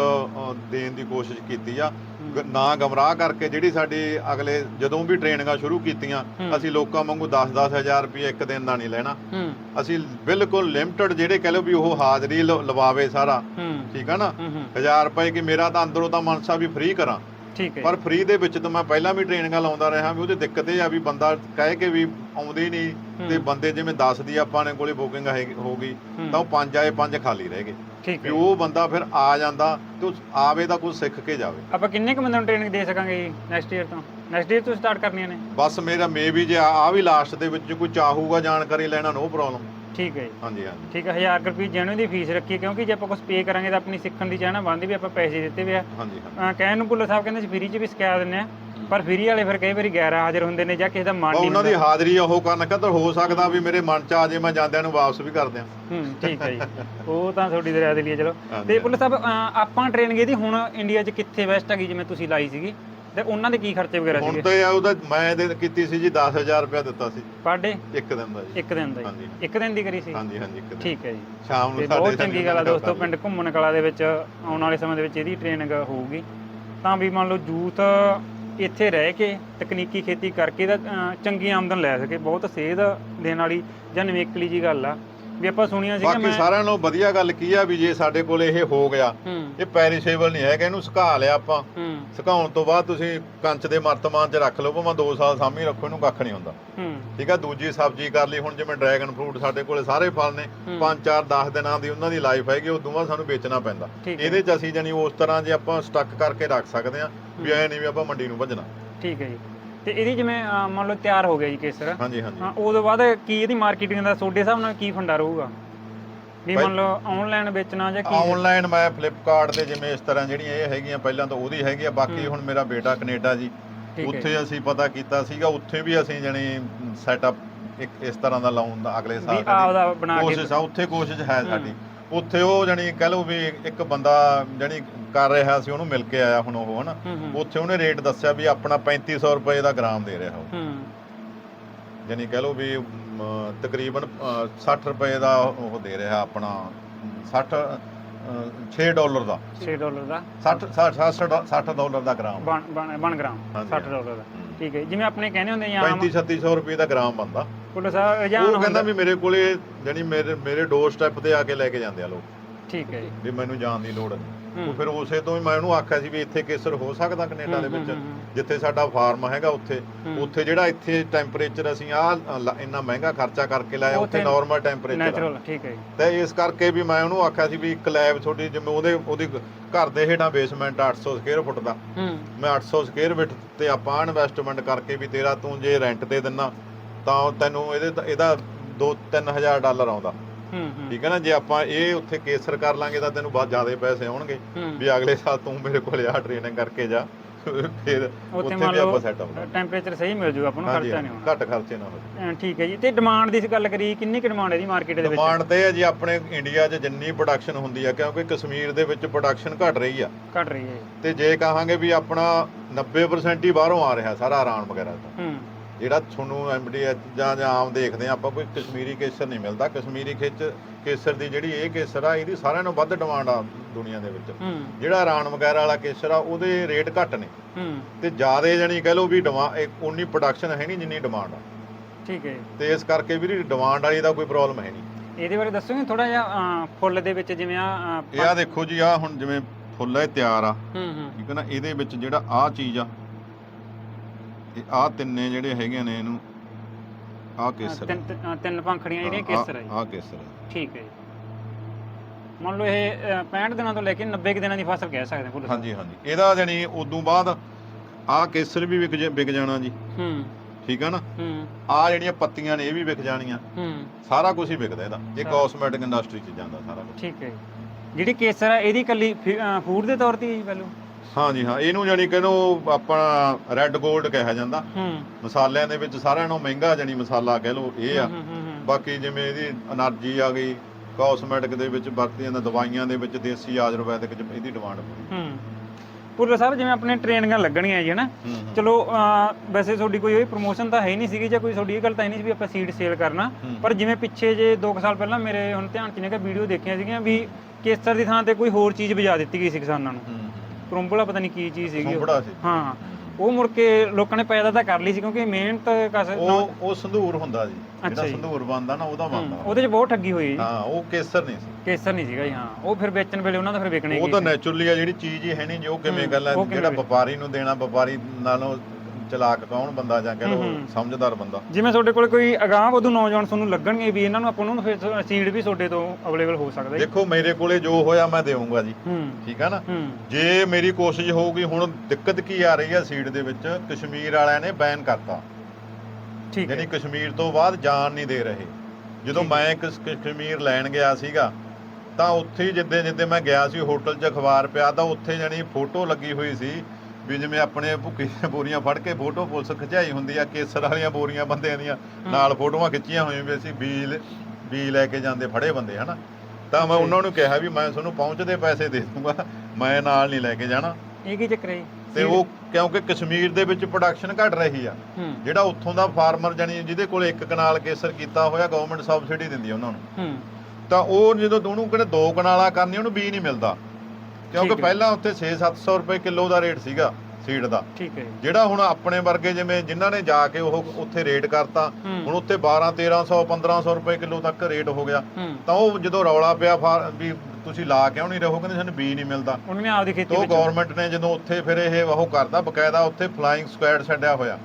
ਦੇਣ ਦੀ ਕੋਸ਼ਿਸ਼ ਕੀਤੀ ਆ। ਗ- ਨਾ ਗਮਰਾਹ ਕਰਕੇ ਜਿਹੜੀ ਸਾਡੀ ਅਗਲੇ ਜਦੋਂ ਵੀ ਟ੍ਰੇਨਿੰਗਾਂ ਸ਼ੁਰੂ ਕੀਤੀਆਂ ਹੂੰ। ਅਸੀਂ ਲੋਕਾਂ ਵਾਂਗੂ 10-10 ਹਜ਼ਾਰ ਰੁਪਏ ਇੱਕ ਦਿਨ ਦਾ ਨਹੀਂ ਲੈਣਾ। ਹੂੰ। ਅਸੀਂ ਬਿਲਕੁਲ ਲਿਮਟਿਡ ਜਿਹੜੇ ਕਹ ਲਓ ਵੀ ਉਹ ਹਾਜ਼ਰੀ ਲ- ਲਵਾਵੇ ਸਾਰਾ। ਹੂੰ। ਠੀਕ ਆ ਨਾ? ਹੂੰ ਹੂੰ। 1000 ਰੁਪਏ ਕਿ ਮੇਰਾ ਤਾਂ ਅੰਦਰੋਂ ਤਾਂ ਮਨਸਾ ਵੀ ਫ੍ਰੀ ਕਰਾਂ। ਠੀਕ ਹੈ। ਪਰ ਫ੍ਰੀ ਦੇ ਵਿੱਚ ਤਾਂ ਮੈਂ ਪਹਿਲਾਂ ਵੀ ਟ੍ਰੇਨਿੰਗਾਂ ਲਾਉਂਦਾ ਰਿਹਾ ਵੀ ਉਹਦੇ ਦਿੱਕਤ ਇਹ ਆ ਵੀ ਬੰਦਾ ਕਹੇ ਕਿ ਵੀ ਆਉਂਦੇ ਹੀ। ਨਹੀਂ ਤੇ ਹੂੰ। ਬੰਦੇ ਜਿਵੇਂ 10 ਦੀ ਆਪਾਂ ਨੇ ਕੋਲੇ ਬੁਕਿੰਗ ਹੋ ਗਈ ਹੂੰ। ਤਾਂ ਉਹ ਪੰਜ ਆਏ ਪੰਜ ਖਾਲੀ ਰਹਿ ਗਏ। ਠੀਕ ਵੀ ਹੈ ਉਹ ਬੰਦਾ ਫਿਰ ਆ ਜਾਂਦਾ ਤੇ ਉਹ ਆਵੇ ਤਾਂ ਕੁਝ ਸਿੱਖ ਕੇ ਜਾਵੇ। ਆਪਾਂ ਕਿੰਨੇ ਕੁ ਬੰਦਿਆਂ ਨੂੰ ਟ੍ਰੇਨਿੰਗ ਦੇ ਸਕਾਂਗੇ ਜੀ ਨੈਕਸਟ ਈਅਰ ਤੋਂ? ਨੈਕਸਟ ਈਅਰ ਤੋਂ ਸਟਾਰਟ ਕਰਨੀਆਂ ਨੇ? ਬਸ ਮੇਰਾ ਮੇ ਵੀ ਜੇ ਆ ਵੀ ਲਾਸਟ ਦੇ ਵਿੱਚ ਕੋਈ ਚਾਹੂਗਾ ਜਾਣਕਾਰੀ ਲੈਣਾ ਨੋ ਪ੍ਰੋਬਲਮ ਠੀਕ ਹੈ ਜੀ। ਹਾਂਜੀ ਹਾਂਜੀ। ਠੀਕ ਹੈ 1000 ਰੁਪਏ ਜੈਨੂਅਨ ਦੀ ਫੀਸ ਰੱਖੀ ਹੈ, ਕਿਉਂਕਿ ਜੇ ਆਪਾਂ ਕੁਝ ਪੇ ਕਰਾਂਗੇ ਤਾਂ ਆਪਣੀ ਸਿੱਖਣ ਦੀ ਚਾਹਨਾ ਬੰਦੀ ਵੀ ਆਪਾਂ ਪੈਸੇ ਦਿੱਤੇ ਵੇ ਆ। ਹਾਂਜੀ ਅਹ ਕਹਿਣ ਨੂੰ ਭੁੱਲਰ ਸਾਹਿਬ ਕਹਿੰਦੇ ਸੀ ਫ੍ਰੀ 'ਚ ਵੀ ਸਿਖਾ ਦਿੰਦੇ ਆ। ਪਰ ਫ੍ਰੀ ਵਾਲੇ ਫਿਰ ਕਈ ਵਾਰੀ ਗੈਰ ਹਾਜ਼ਰ ਹੁੰਦੇ ਨੇ ਜਾਂ ਕਿਸੇ ਦਾ ਮਨ ਨਹੀਂ ਉਹਨਾਂ ਦੀ। ਹਾਜ਼ਰੀ ਉਹ ਕਰਨ ਕਦਰ ਹੋ ਸਕਦਾ ਵੀ ਮੇਰੇ ਮਨ ਚ ਆ ਜੇ ਮੈਂ ਜਾਂਦਿਆਂ ਨੂੰ ਵਾਪਸ ਵੀ ਕਰ ਦਿਆਂ। ਹੂੰ ਠੀਕ ਹੈ ਜੀ। ਉਹ ਤਾਂ ਤੁਹਾਡੀ ਦਰਿਆ ਦੇ ਲਈ ਚਲੋ। ਤੇ ਭੁੱਲਰ ਸਾਹਿਬ ਆਪਾਂ ਟ੍ਰੇਨਿੰਗ ਇਹਦੀ ਹੁਣ ਇੰਡੀਆ 'ਚ ਕਿੱਥੇ ਬੈਸਟ ਹੈਗੀ ਜਿਵੇਂ ਤੁਸੀਂ ਲਾਈ ਸੀਗੀ? ਤੇ ਉਹਨਾਂ ਦੇ ਕੀ ਖਰਚੇ ਵਗੈਰਾ ਹੁਣ ਸੀਗੇ? ਤੇ ਉਹਦਾ ਮੈਂ ਇਹਦੇ ਕੀਤੀ ਸੀ ਜੀ 10000 ਰੁਪਏ ਦਿੱਤਾ ਸੀ। ਪਰ ਡੇ ਇੱਕ ਦਿਨ ਦਾ ਜੀ। ਇੱਕ ਦਿਨ ਦਾ। ਜੀ। ਇੱਕ ਦਿਨ ਦੀ ਕਰੀ ਸੀ? ਹਾਂਜੀ ਹਾਂਜੀ ਇੱਕ ਦਿਨ। ਠੀਕ ਹੈ ਜੀ। ਸ਼ਾਮ ਨੂੰ ਸਾਡੇ ਬਹੁਤ ਚੰਗੀ ਗੱਲ ਆ ਦੋਸਤੋ ਪਿੰਡ ਘੁੰਮਣ ਕਲਾ ਦੇ ਵਿੱਚ ਆਉਣ ਵਾਲੇ ਸਮੇਂ ਦੇ ਵਿੱਚ ਇਹਦੀ ਟ੍ਰੇਨਿੰਗ ਹੋਊਗੀ। ਤਾਂ ਵੀ ਮੰਨ ਲਓ ਯੂਥ ਇੱਥੇ ਰਹਿ ਕੇ ਤਕਨੀਕੀ ਖੇਤੀ ਕਰਕੇ ਤਾਂ ਚੰਗੀ ਆਮਦਨ ਲੈ ਸਕੇ, ਬਹੁਤ ਸੇਧ ਦੇਣ ਵਾਲੀ ਜਾਂ ਨਿਵੇਕਲੀ ਜੀ ਗੱਲ ਆ। ਵੀ ਆਪਾਂ ਸੁਣੀਆਂ ਸੀਗੀਆਂ ਬਾਕੀ ਮੈਂ ਸਾਰਿਆਂ ਨਾਲੋਂ ਵਧੀਆ ਗੱਲ ਕੀ ਆ ਵੀ ਜੇ ਸਾਡੇ ਕੋਲ ਇਹ ਹੋ ਗਿਆ ਹੂੰ। ਇਹ ਪੈਰੀਸ਼ੇਬਲ ਨਹੀਂ ਹੈਗਾ ਇਹਨੂੰ ਸੁਕਾ ਲਿਆ ਆਪਾਂ। ਹੂੰ। ਸੁਕਾਉਣ ਤੋਂ ਬਾਅਦ ਤੁਸੀਂ ਕੰਚ ਦੇ ਮਰਤਮਾਨ 'ਚ ਰੱਖ ਲਓ ਭਾਵੇਂ 2 ਸਾਲ ਸਾਹਮਣੇ ਰੱਖੋ ਇਹਨੂੰ ਕੱਖ ਨਹੀਂ ਹੁੰਦਾ। ਹੂੰ। ਠੀਕ ਆ ਦੂਜੀ ਸਬਜ਼ੀ ਕਰ ਲਈ ਹੁਣ ਜਿਵੇਂ ਡਰੈਗਨ ਫਰੂਟ ਸਾਡੇ ਕੋਲੇ ਸਾਰੇ ਫਲ ਨੇ ਹੂੰ। 5 4 10 ਦਿਨਾਂ ਦੀ ਉਹਨਾਂ ਦੀ ਲਾਈਫ ਹੈਗੀ ਉਦੋਂ ਬਾਅਦ ਸਾਨੂੰ ਵੇਚਣਾ ਪੈਂਦਾ। ਠੀਕ ਹੈ। ਇਹਦੇ 'ਚ ਅਸੀਂ ਜਾਨੀ ਉਸ ਤਰ੍ਹਾਂ ਜੇ ਆਪਾਂ ਸਟੱਕ ਕਰਕੇ ਰੱਖ ਸਕਦੇ ਆ ਵੀ ਐ ਨਹੀਂ ਵੀ ਆਪਾਂ ਮੰਡੀ ਨੂੰ ਭੱਜਣਾ। ਠੀਕ ਹੈ ਜੀ। ਤੇ ਇਹਦੀ ਜਿਵੇਂ ਮੰਨ ਲਓ ਤਿਆਰ ਹੋ ਗਿਆ ਜੀ ਕੇਸਰ। ਹਾਂਜੀ ਹਾਂਜੀ। ਹਾਂ ਉਦੋਂ ਬਾਅਦ ਕੀ ਇਹਦੀ ਮਾਰਕੀਟਿੰਗ ਦਾ ਤੁਹਾਡੇ ਹਿਸਾਬ ਨਾਲ ਕੀ ਫੰਡਾ ਰਹੂਗਾ? ਵੀ ਭਾਈ- ਮੰਨ ਲਓ ਆਨਲਾਈਨ ਵੇਚਣਾ ਜਾਂ ਕੀ? ਆਨਲਾਈਨ ਮੈਂ ਫਲਿੱਪਕਾਰਟ ਤੇ ਜਿਵੇਂ ਇਸ ਤਰ੍ਹਾਂ ਜਿਹੜੀਆਂ ਇਹ ਹੈਗੀਆਂ ਪਹਿਲਾਂ ਤਾਂ ਉਹਦੀ ਹੈਗੀ ਆ ਬਾਕੀ। ਹੁਣ ਮੇਰਾ ਬੇਟਾ ਕੈਨੇਡਾ ਜੀ। ਠੀਕ ਹੈ ਉੱਥੇ ਅਸੀਂ ਪਤਾ ਕੀਤਾ ਸੀਗਾ ਉੱਥੇ ਵੀ ਅਸੀਂ ਜਣੀ ਸੈਟਅਪ ਇੱਕ ਇਸ ਤਰ੍ਹਾਂ ਦਾ ਲਾਉਣ ਦਾ ਅਗਲੇ ਸਾਲ ਵੀ ਆਪਦਾ ਬਣਾ ਕੇ ਕੋਸ਼ਿਸ਼ ਆ ਉੱਥੇ ਕੋਸ਼ਿਸ਼ ਹੂੰ। ਸਾਡੀ। ਉੱਥੇ ਉਹ ਜਣੀ ਕਹਿ ਲਓ ਵੀ ਇੱਕ ਬੰਦਾ ਜਣੀ ਕਰ ਰਿਹਾ ਸੀ ਉਹਨੂੰ ਮਿਲ ਕੇ ਆਇਆ ਹੁਣ ਉਹ ਹਨਾ? ਉੱਥੇ ਉਹਨੇ ਰੇਟ ਦੱਸਿਆ ਵੀ ਆਪਣਾ 3500 ਰੁਪਏ ਦਾ ਗ੍ਰਾਮ ਦੇ ਰਿਹਾ ਉਹ। ਹੂੰ। ਯਾਨੀ ਕਹਿ ਲਓ ਵੀ ਤਕਰੀਬਨ ਅ, 60 ਰੁਪਏ ਦਾ ਉਹ ਦੇ ਰਿਹਾ ਆਪਣਾ 60 ਅ, 6 ਡਾਲਰ ਦਾ। 6 ਡਾਲਰ ਦਾ। 60 60 60 ਡਾਲਰ ਦਾ ਗ੍ਰਾਮ। ਬਣ ਬਣ ਗ੍ਰਾਮ ਹਾਂਜੀ, 60 ਡਾਲਰ ਦਾ। ਠੀਕ ਹੈ ਜਿਵੇਂ ਆਪਣੇ ਕਹਿੰਦੇ ਹੁੰਦੇ ਜਾਂ 35 3600 ਰੁਪਏ ਦਾ ਗ੍ਰਾਮ ਬੰਦਾ ਪੁਲਿਸ ਆ ਰੁਝਾਨ ਉਹ ਕਹਿੰਦਾ ਹੁੰਦਾ। ਵੀ ਮੇਰੇ ਕੋਲੇ ਜਾਨੀ ਮੇਰੇ ਮੇਰੇ ਡੋਰ ਸਟੈਪ ਤੇ ਆ ਕੇ ਲੈ ਕੇ ਜਾਂਦੇ ਆ ਲੋਕ। ਠੀਕ ਹੈ ਜੀ। ਵੀ ਮੈਨੂੰ ਜਾਣ ਦੀ ਲੋੜ ਨਹੀਂ। ਉਹ ਫਿਰ ਉਸੇ ਤੋਂ ਹੀ ਮੈਂ ਉਹਨੂੰ ਆਖਿਆ ਸੀ ਵੀ ਇੱਥੇ ਕੇਸਰ ਹੋ ਸਕਦਾ ਕੈਨੇਡਾ ਦੇ ਵਿੱਚ। ਜਿੱਥੇ ਸਾਡਾ ਫਾਰਮ ਹੈਗਾ ਉੱਥੇ। ਉੱਥੇ ਜਿਹੜਾ ਇੱਥੇ ਟੈਂਪਰੇਚਰ ਅਸੀਂ ਆ ਇੰਨਾ ਮਹਿੰਗਾ ਖਰਚਾ ਕਰਕੇ ਲਾਇਆ ਉੱਥੇ ਉੱਥੇ ਨਾਰਮਲ ਟੈਂਪਰੇਚਰ ਨੈਚੁਰਲ ਠੀਕ ਹੈ ਜੀ। ਤੇ ਇਸ ਕਰਕੇ ਵੀ ਮੈਂ ਉਹਨੂੰ ਆਖਿਆ ਸੀ ਵੀ ਇੱਕ ਲੈਬ ਤੁਹਾਡੀ ਜਿਵੇਂ ਉਹਦੇ ਉਹਦੀ ਘਰ ਦੇ ਹੇਠਾਂ ਬੇਸਮੈਂਟ 800 ਸਕੁਅਰ ਫੁੱਟ ਦਾ। ਹੂੰ। ਮੈਂ 800 ਸਕੁਅਰ ਫਿਟ ਤੇ ਆਪਾਂ ਇਨਵੈਸਟਮੈਂਟ ਕਰਕੇ ਵੀ ਤੇਰਾ ਤੂੰ ਜੇ ਰੈਂਟ ਤੇ ਦਿੰਨਾ ਤਾਂ ਤੈਨੂੰ ਇਹਦੇ ਤਾਂ- ਇਹਦਾ 2-3000 ਡਾਲਰ ਆਉਂਦਾ। ਠੀਕ ਹੈ ਨਾ? ਜੇ ਆਪਾਂ ਇਹ ਉੱਥੇ ਕੇਸਰ ਕਰ ਲਾਂਗੇ ਤਾਂ ਤੈਨੂੰ ਬਹੁਤ ਜ਼ਿਆਦਾ ਪੈਸੇ ਆਉਣਗੇ। ਵੀ ਅਗਲੇ ਸਾਲ ਤੂੰ ਮੇਰੇ ਕੋਲ ਆ ਟ੍ਰੇਨਿੰਗ ਕਰਕੇ ਜਾ। ਫਿਰ ਉੱਥੇ ਵੀ ਆਪਾਂ ਸੈਟ ਆਉਂਦਾ ਟੈਂਪਰੇਚਰ ਸਹੀ ਮਿਲ ਜੂਗਾ ਆਪਾਂ ਨੂੰ ਖਰਚਾ ਨਹੀਂ ਹੋਣਾ। ਘੱਟ ਖਰਚੇ ਨਾ ਹੋ ਠੀਕ ਹੈ ਜੀ। ਤੇ ਡਿਮਾਂਡ ਦੀ ਗੱਲ ਕਰੀ ਕਿੰਨੀ ਕੁ ਡਿਮਾਂਡ ਹੈ ਜੀ ਮਾਰਕੀਟ ਦੇ ਵਿੱਚ? ਡਿਮਾਂਡ ਤੇ ਹੈ ਜੀ ਆਪਣੇ ਇੰਡੀਆ 'ਚ ਜਿੰਨੀ ਪ੍ਰੋਡਕਸ਼ਨ ਹੁੰਦੀ ਆ ਕਿਉਂਕਿ ਕਸ਼ਮੀਰ ਦੇ ਵਿੱਚ ਪ੍ਰੋਡਕਸ਼ਨ ਘਟ ਰਹੀ ਆ। ਘਟ ਰਹੀ ਹੈ। ਤੇ ਜੇ ਕਹਾਂਗੇ ਵੀ ਆਪਣਾ 90% ਹੀ ਬਾਹਰੋਂ ਆ ਰਿਹਾ ਸਾਰਾ ਆਰਾਨ ਵਗੈਰਾ ਹੂੰ। ਜਿਹੜਾ ਤੁਹਾਨੂੰ ਐਮਡੀਐਚ ਜਾਂ ਜਾਂ ਆਮ ਦੇਖਦੇ ਆ ਆਪਾਂ ਕੋਈ ਕਸ਼ਮੀਰੀ ਕੇਸਰ ਨਹੀਂ ਮਿਲਦਾ। ਕਸ਼ਮੀਰੀ ਖਿੱਚ ਕੇਸਰ ਦੀ ਜਿਹੜੀ ਇਹ ਕੇਸਰ ਆ ਇਹਦੀ ਸਾਰਿਆਂ ਨਾਲੋਂ ਵੱਧ ਡਿਮਾਂਡ ਆ ਦੁਨੀਆ ਦੇ ਵਿੱਚ। ਜਿਹੜਾ ਆਰਾਨ ਵਗੈਰਾ ਵਾਲਾ ਕੇਸਰ ਆ ਉਹਦੇ ਰੇਟ ਘੱਟ ਨੇ। ਤੇ ਜ਼ਿਆਦਾ ਜਾਨੀ ਕਹ ਲਓ ਵੀ ਡਿਮਾਂਡ ਉਨੀ ਪ੍ਰੋਡਕਸ਼ਨ ਹੈ ਨਹੀਂ ਜਿੰਨੀ ਡਿਮਾਂਡ ਆ। ਠੀਕ ਹੈ। ਤੇ ਇਸ ਕਰਕੇ ਵੀ ਡਿਮਾਂਡ ਵਾਲੀ ਦਾ ਕੋਈ ਪ੍ਰੋਬਲਮ ਹੈ ਨਹੀਂ। ਇਹਦੇ ਬਾਰੇ ਦੱਸੋਗੇ ਥੋੜਾ ਜਿਹਾ ਫੁੱਲ ਦੇ ਵਿੱਚ ਜਿਵੇਂ ਆ ਇਹ ਆ ਦੇਖੋ ਜੀ ਆ ਹੁਣ ਜਿਵੇਂ ਫੁੱਲ ਹੈ ਤਿਆਰ ਆ। ਹੂੰ ਹੂੰ। ਠੀਕ ਹੈ ਨਾ? ਇਹਦੇ ਵਿੱਚ ਜਿਹੜਾ ਆ ਚੀਜ਼ ਆ ਇਹ ਆ ਤਿੰਨੇ ਜਿਹੜੇ ਹੈਗੇ ਨੇ ਇਹਨੂੰ ਆ ਕੇਸਰ ਤਿੰਨ ਤਿੰਨ- ਤਿੰਨ ਪੰਖੜੀਆਂ ਜਿਹੜੀਆਂ ਕੇਸਰ ਹੈ ਜੀ। ਆ ਕੇਸਰ ਆ। ਠੀਕ ਹੈ ਜੀ। ਮੰਨ ਲਓ ਇਹ ਅਹ, 65 ਦਿਨਾਂ ਤੋਂ ਲੈ ਕੇ 90 ਕੁ ਦਿਨਾਂ ਦੀ ਫਸਲ ਕਹਿ ਸਕਦੇ ਹਾਂ ਹਾਂਜੀ ਹਾਂਜੀ। ਇਹਦਾ ਜਾਨੀ ਉਦੋਂ ਬਾਅਦ ਆ ਕੇਸਰ ਵੀ ਵਿਕ ਜਾ- ਵਿਕ ਜਾਣਾ ਜੀ। ਹੂੰ। ਠੀਕ ਹੈ ਨਾ? ਹੂੰ। ਆ ਜਿਹੜੀਆਂ ਪੱਤੀਆਂ ਨੇ ਇਹ ਵੀ ਵਿਕ ਜਾਣੀਆਂ। ਹੂੰ। ਸਾਰਾ ਕੁਝ ਹੀ ਵਿਕਦਾ ਇਹਦਾ। ਇਹ ਸਾਰਾ। ਕਾਸਮੈਟਿਕ ਇੰਡਸਟਰੀ 'ਚ ਜਾਂਦਾ ਸਾਰਾ ਕੁਝ ਠੀਕ ਹੈ ਜੀ। ਜਿਹੜੀ ਕੇਸਰ ਹੈ ਇਹਦੀ ਕੱਲੀ ਫੂਡ ਦੇ ਤੌਰ ਤੇ ਹੀ ਵੈਲੂ ਹਾਂਜੀ ਹਾਂ। ਇਹਨੂੰ ਜਾਨੀ ਕਹਿੰਦੇ ਆਪਾਂ ਰੈੱਡ 골ਡ ਕਿਹਾ ਜਾਂਦਾ। ਹੂੰ। ਮਸਾਲਿਆਂ ਦੇ ਵਿੱਚ ਸਾਰਿਆਂ ਨਾਲੋਂ ਮਹਿੰਗਾ ਜਾਨੀ ਮਸਾਲਾ ਕਹਿ ਲੋ ਇਹ ਆ। ਬਾਕੀ ਜਿਵੇਂ ਇਹਦੀ એનર્ਜੀ ਆ ਗਈ ਕਾਸਮੈਟਿਕ ਦੇ ਵਿੱਚ ਵਰਤੀਆਂ ਦਾ ਦਵਾਈਆਂ ਦੇ ਵਿੱਚ ਦੇਸੀ ਆਯੁਰਵੈਦਿਕ ਚ ਇਹਦੀ ਡਿਮਾਂਡ ਹੂੰ। ਪੁਰਾ ਸਾਹਿਬ ਜਿਵੇਂ ਆਪਣੇ ਟ੍ਰੇਨਿੰਗਾਂ ਲੱਗਣੀਆਂ ਜੀ ਹਨਾ ਚਲੋ ਵੈਸੇ ਤੁਹਾਡੀ ਕੋਈ ਹੋਈ ਪ੍ਰੋਮੋਸ਼ਨ ਤਾਂ ਹੈ ਨਹੀਂ ਸੀਗੀ ਜਾਂ ਕੋਈ ਤੁਹਾਡੀ ਇਹ ਗੱਲ ਤਾਂ ਹੈ ਨਹੀਂ ਸੀ ਵੀ ਆਪਾਂ ਸੀਡ ਸੇਲ ਕਰਨਾ। ਪਰ ਜਿਵੇਂ ਪਿੱਛੇ ਜੇ 2 ਸਾਲ ਪਹਿਲਾਂ ਮੇਰੇ ਹੁਣ ਧਿਆਨ ਚ ਨੇ ਕਿ ਵੀਡੀਓ ਦੇਖੀਆਂ ਸੀਗੀਆਂ ਵੀ ਕੇਸਰ ਦੀ ਥਾਂ ਤੇ ਕੋਈ ਹੋਰ ਚੀਜ਼ ਵਜਾ ਦਿੱਤੀ ਗਈ ਸੀ ਕਿਸਾਨਾਂ ਨੂੰ। ਕਰੰਬਲਾ ਪਤਾ ਨਹੀਂ ਕੀ ਚੀਜ਼ ਸੀਗੀ ਉਹ। ਸੁੰਬੜਾ ਸੀ। ਹਾਂ ਉਹ ਮੁੜ ਕੇ ਲੋਕਾਂ ਨੇ ਪੈਦਾ ਤਾਂ ਕਰ ਲਈ ਸੀ ਕਿਉਂਕਿ ਮਿਹਨਤ ਕਸ ਉਹ ਉਹ ਸੰਧੂਰ ਹੁੰਦਾ ਜੀ ਅੱਛਾ ਜਿਹੜਾ ਜੀ। ਸੰਧੂਰ ਬਣਦਾ ਨਾ ਉਹਦਾ ਬਣਦਾ। ਉਹਦੇ 'ਚ ਬਹੁਤ ਠੱਗੀ ਹੋਈ। ਜੀ ਹਾਂ ਉਹ ਕੇਸਰ ਨਹੀਂ ਸੀ। ਕੇਸਰ ਨਹੀਂ ਸੀਗਾ ਜੀ ਹਾਂ। ਉਹ ਫਿਰ ਵੇਚਣ ਵੇਲੇ ਉਹਨਾਂ ਦਾ ਫਿਰ ਵਿਕਣੇ ਉਹ ਤਾਂ ਨੇਚਰਲੀ ਆ ਜਿਹੜੀ ਚੀਜ਼ ਹੀ ਹੈ ਨਹੀਂ ਜੋ ਕਿਵੇਂ ਹੂੰ, ਗੱਲ ਹੈ ਉਹ ਕਿਵੇਂ ਜਿਹੜਾ। ਵਪਾਰੀ ਨੂੰ ਦੇਣਾ ਵਪਾਰੀ ਨਾਲੋਂ ਚਲਾਕ ਕੌਣ ਬੰਦਾ ਜਾਂ ਕਹ ਹੂੰ, ਲਓ ਹੂੰ। ਸਮਝਦਾਰ ਬੰਦਾ? ਜਿਵੇਂ ਤੁਹਾਡੇ ਕੋਲ ਕੋਈ ਅਗਾਂਹ ਵਧੂ ਨੌਜਵਾਨ ਤੁਹਾਨੂੰ ਲੱਗਣਗੇ ਵੀ ਇਹਨਾਂ ਨੂੰ ਆਪਾਂ ਨੂੰ ਫਿਰ ਸੀਡ ਵੀ ਤੁਹਾਡੇ ਤੋਂ ਅਵੇਲੇਬਲ ਹੋ ਸਕਦਾ ਜੀ। ਦੇਖੋ ਮੇਰੇ ਕੋਲੇ ਜੋ ਹੋਇਆ ਮੈਂ ਦੇਵਾਂਗਾ ਜੀ। ਹੂੰ। ਠੀਕ ਆ ਨਾ? ਹੂੰ। ਜੇ ਮੇਰੀ ਕੋਸ਼ਿਸ਼ ਹੋਊਗੀ ਹੁਣ ਦਿੱਕਤ ਕੀ ਆ ਰਹੀ ਆ ਸੀਡ ਦੇ ਵਿੱਚ? ਕਸ਼ਮੀਰ ਵਾਲਿਆਂ ਨੇ ਬੈਨ ਕਰਤਾ। ਠੀਕ ਹੈ। ਯਾਨੀ ਕਸ਼ਮੀਰ ਤੋਂ ਬਾਅਦ ਜਾਣ ਨਹੀਂ ਦੇ ਰਹੇ। ਜਦੋਂ ਹੈ। ਮੈਂ ਕਸ- ਕਸ਼ਮੀਰ ਲੈਣ ਗਿਆ ਸੀਗਾ ਤਾਂ ਉੱਥੇ ਹੀ ਜਿੱਦੇ ਜਿੱਦੇ ਮੈਂ ਗਿਆ ਸੀ ਹੋਟਲ 'ਚ ਅਖਬਾਰ ਪਿਆ ਤਾਂ ਉੱਥੇ ਜਾਨੀ ਫੋਟੋ ਲੱਗੀ ਹੋਈ ਸੀ ਵੀ ਜਿਵੇਂ ਆਪਣੇ ਭੁੱਕੀ ਦੀਆਂ ਬੋਰੀਆਂ ਫੜ ਕੇ ਫੋਟੋ ਪੁਲਿਸ ਖਿਚਾਈ ਹੁੰਦੀ ਆ ਕੇਸਰ ਵਾਲੀਆਂ ਬੋਰੀਆਂ ਬੰਦਿਆਂ ਦੀਆਂ ਨਾਲ ਫੋਟੋਆਂ ਖਿੱਚੀਆਂ ਹੋਈਆਂ ਵੀ ਅਸੀਂ ਬੀਲ ਬੀ ਲੈ ਕੇ ਜਾਂਦੇ ਫੜੇ ਬੰਦੇ ਹਨਾ? ਤਾਂ ਮੈਂ। ਉਹਨਾਂ ਨੂੰ ਕਿਹਾ ਵੀ ਮੈਂ ਤੁਹਾਨੂੰ ਪਹੁੰਚਦੇ ਪੈਸੇ ਦੇ ਦੂੰਗਾ ਮੈਂ ਨਾਲ ਨਹੀਂ ਲੈ ਕੇ ਜਾਣਾ। ਇਹ ਕੀ ਚੱਕਰ ਹੈ? ਤੇ ਉਹ ਕਿਉਂਕਿ ਕਸ਼ਮੀਰ ਦੇ ਵਿੱਚ ਪ੍ਰੋਡਕਸ਼ਨ ਘਟ ਰਹੀ ਆ। ਜਿਹੜਾ ਉੱਥੋਂ ਦਾ ਫਾਰਮਰ ਜਾਨੀ ਜਿਹਦੇ ਕੋਲ ਇੱਕ ਕਨਾਲ ਕੇਸਰ ਕੀਤਾ ਹੋਇਆ ਗਵਰਨਮੈਂਟ ਸਬਸਿਡੀ ਦਿੰਦੀ ਆ ਉਹਨਾਂ ਨੂੰ। ਤਾਂ ਉਹ ਜਦੋਂ ਉਹਨੂੰ ਕਿਹੜੇ ਦੋ ਕਨਾਲਾਂ ਕਰਨੀ ਉਹਨੂੰ ਬੀ ਨਹੀਂ ਮਿਲਦਾ। ਕਿਉਂਕਿ। ਪਹਿਲਾਂ ਉੱਥੇ 6-700 ਰੁਪਏ ਕਿਲੋ ਦਾ ਰੇਟ ਸੀਗਾ ਸੀਡ ਦਾ। ਠੀਕ ਹੈ ਜੀ। ਜਿਹੜਾ ਹੁਣ ਆਪਣੇ ਵਰਗੇ ਜਿਵੇਂ ਜਿਨ੍ਹਾਂ ਨੇ ਜਾ ਕੇ ਉਹ ਉੱਥੇ ਰੇਟ ਕਰਤਾ। ਹੁਣ ਉੱਥੇ 12 1300 1500 ਰੁਪਏ ਕਿਲੋ ਤੱਕ ਰੇਟ ਹੋ ਗਿਆ। ਤਾਂ ਉਹ ਜਦੋਂ ਰੌਲਾ ਪਿਆ ਵੀ ਤੁਸੀਂ ਲਾ ਕਿਉਂ ਨਹੀਂ ਰਹੋ ਕਹਿੰਦੇ ਸਾਨੂੰ ਬੀ ਨਹੀਂ ਮਿਲਦਾ। ਉਹਨਾਂ ਨੇ ਆਪਦੀ ਖੇਤੀ ਤਾਂ ਉਹ ਵਿੱਚ ਗਵਰਨਮੈਂਟ ਨੇ ਜਦੋਂ ਉੱਥੇ ਫਿਰ ਇਹ ਉਹ ਕਰਦਾ ਬਕਾਇਦਾ ਉੱਥੇ ਫਲਾਈਂਗ ਸਕੁਐਡ ਛੱਡਿਆ ਹੋਇਆ।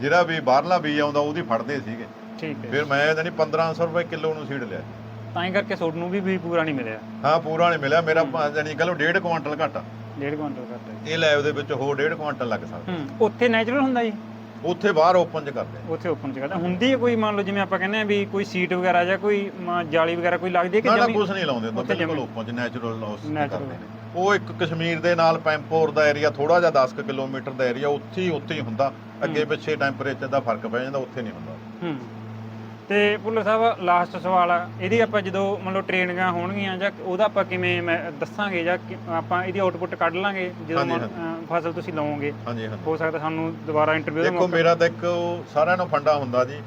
ਜਿਹੜਾ ਵੀ ਬਾਹਰਲਾ ਬੀ ਆਉਂਦਾ ਉਹਦੀ ਫੜਦੇ ਸੀਗੇ। ਠੀਕ ਹੈ। ਫਿਰ ਮੈਂ ਜਾਨੀ 1500 ਰੁਪਏ ਕਿਲੋ ਨੂੰ ਸੀਡ ਲਿਆ। ਤਾਂ ਹੀ ਕਰਕੇ ਸੋਡ ਨੂੰ ਵੀ ਵੀ ਪੂਰਾ ਨਹੀਂ ਮਿਲਿਆ। ਹਾਂ ਪੂਰਾ ਨਹੀਂ ਮਿਲਿਆ। ਮੇਰਾ ਜਾਨੀ ਕਹ ਲਓ 1.5 ਕੁਆਂਟਲ ਘੱਟ ਆ। ਡੇਢ ਕੁਇੰਟਲ ਘੱਟ ਇਹ ਲੈਬ ਦੇ ਵਿੱਚ ਹੋਰ 1.5 ਕੁਆਂਟਲ ਲੱਗ ਸਕਦਾ। ਉੱਥੇ ਨੈਚੁਰਲ ਹੁੰਦਾ ਜੀ। ਉੱਥੇ ਬਾਹਰ ਓਪਨ ਚ ਕਰਦੇ। ਉੱਥੇ ਓਪਨ ਚ ਕਰਦਾ ਹੁੰਦੀ ਹੈ ਕੋਈ ਮੰਨ ਲਓ ਜਿਵੇਂ ਆਪਾਂ ਕਹਿੰਦੇ ਆ ਵੀ ਕੋਈ ਸੀਟ ਵਗੈਰਾ ਜਾਂ ਕੋਈ ਜਾਲੀ ਵਗੈਰਾ ਕੋਈ ਲੱਗਦੀ ਹੈ ਕਿ ਨਾ ਨਾ ਜਮੀ? ਕੁਝ ਨਹੀਂ ਲਾਉਂਦੇ। ਉੱਥੇ ਬਿਲਕੁਲ ਜਮੀ- ਓਪਨ ਚ ਨੈਚੁਰਲ Natural। ਕਰਦੇ ਨੇ। ਉਹ ਇੱਕ ਕਸ਼ਮੀਰ ਦੇ ਨਾਲ ਪੈਂਪੋਰ ਦਾ ਏਰੀਆ ਥੋੜਾ ਜਿਹਾ 10 ਕੁ ਕਿਲੋਮੀਟਰ ਦਾ ਏਰੀਆ ਉੱਥੇ ਹੀ ਉੱਥੇ ਹੀ ਹੁੰਦਾ। ਅੱਗੇ ਪਿੱਛੇ ਟੈਂਪਰੇਚਰ ਦਾ ਫ਼ਰਕ ਪੈ ਜਾਂਦਾ ਉੱਥੇ ਨਹੀਂ ਹੁੰਦਾ। ਹੂੰ। ਤੇ ਭੁੱਲਰ ਸਾਹਿਬ ਲਾਸਟ ਸਵਾਲ ਆ ਇਹਦੀ ਆਪਾਂ ਜਦੋਂ ਮੰਨ ਲਓ ਟ੍ਰੇਨਿੰਗਾਂ ਹੋਣਗੀਆਂ ਜਾਂ ਉਹਦਾ ਆਪਾਂ ਕਿਵੇਂ ਮੈਂ ਦੱਸਾਂਗੇ ਜਾਂ ਕਿ- ਆਪਾਂ ਇਹਦੀ ਆਊਟਪੁੱਟ ਕੱਢ ਲਾਂਗੇ ਜਦੋਂ ਹਾਂਜੀ, ਮੰਨ- ਅਹ ਫਸਲ ਤੁਸੀਂ ਲਾਓਗੇ ਹਾਂਜੀ ਹਾਂਜੀ। ਹੋ ਸਕਦਾ ਸਾਨੂੰ ਦੁਬਾਰਾ ਇੰਟਰਵਿਊ ਦਾ ਦੇਖੋ ਮੌਕਾ ਮੇਰਾ ਤਾਂ ਇੱਕ ਉਹ ਸਾਰਿਆਂ ਨੂੰ ਫੰਡਾ ਹੁੰਦਾ ਜੀ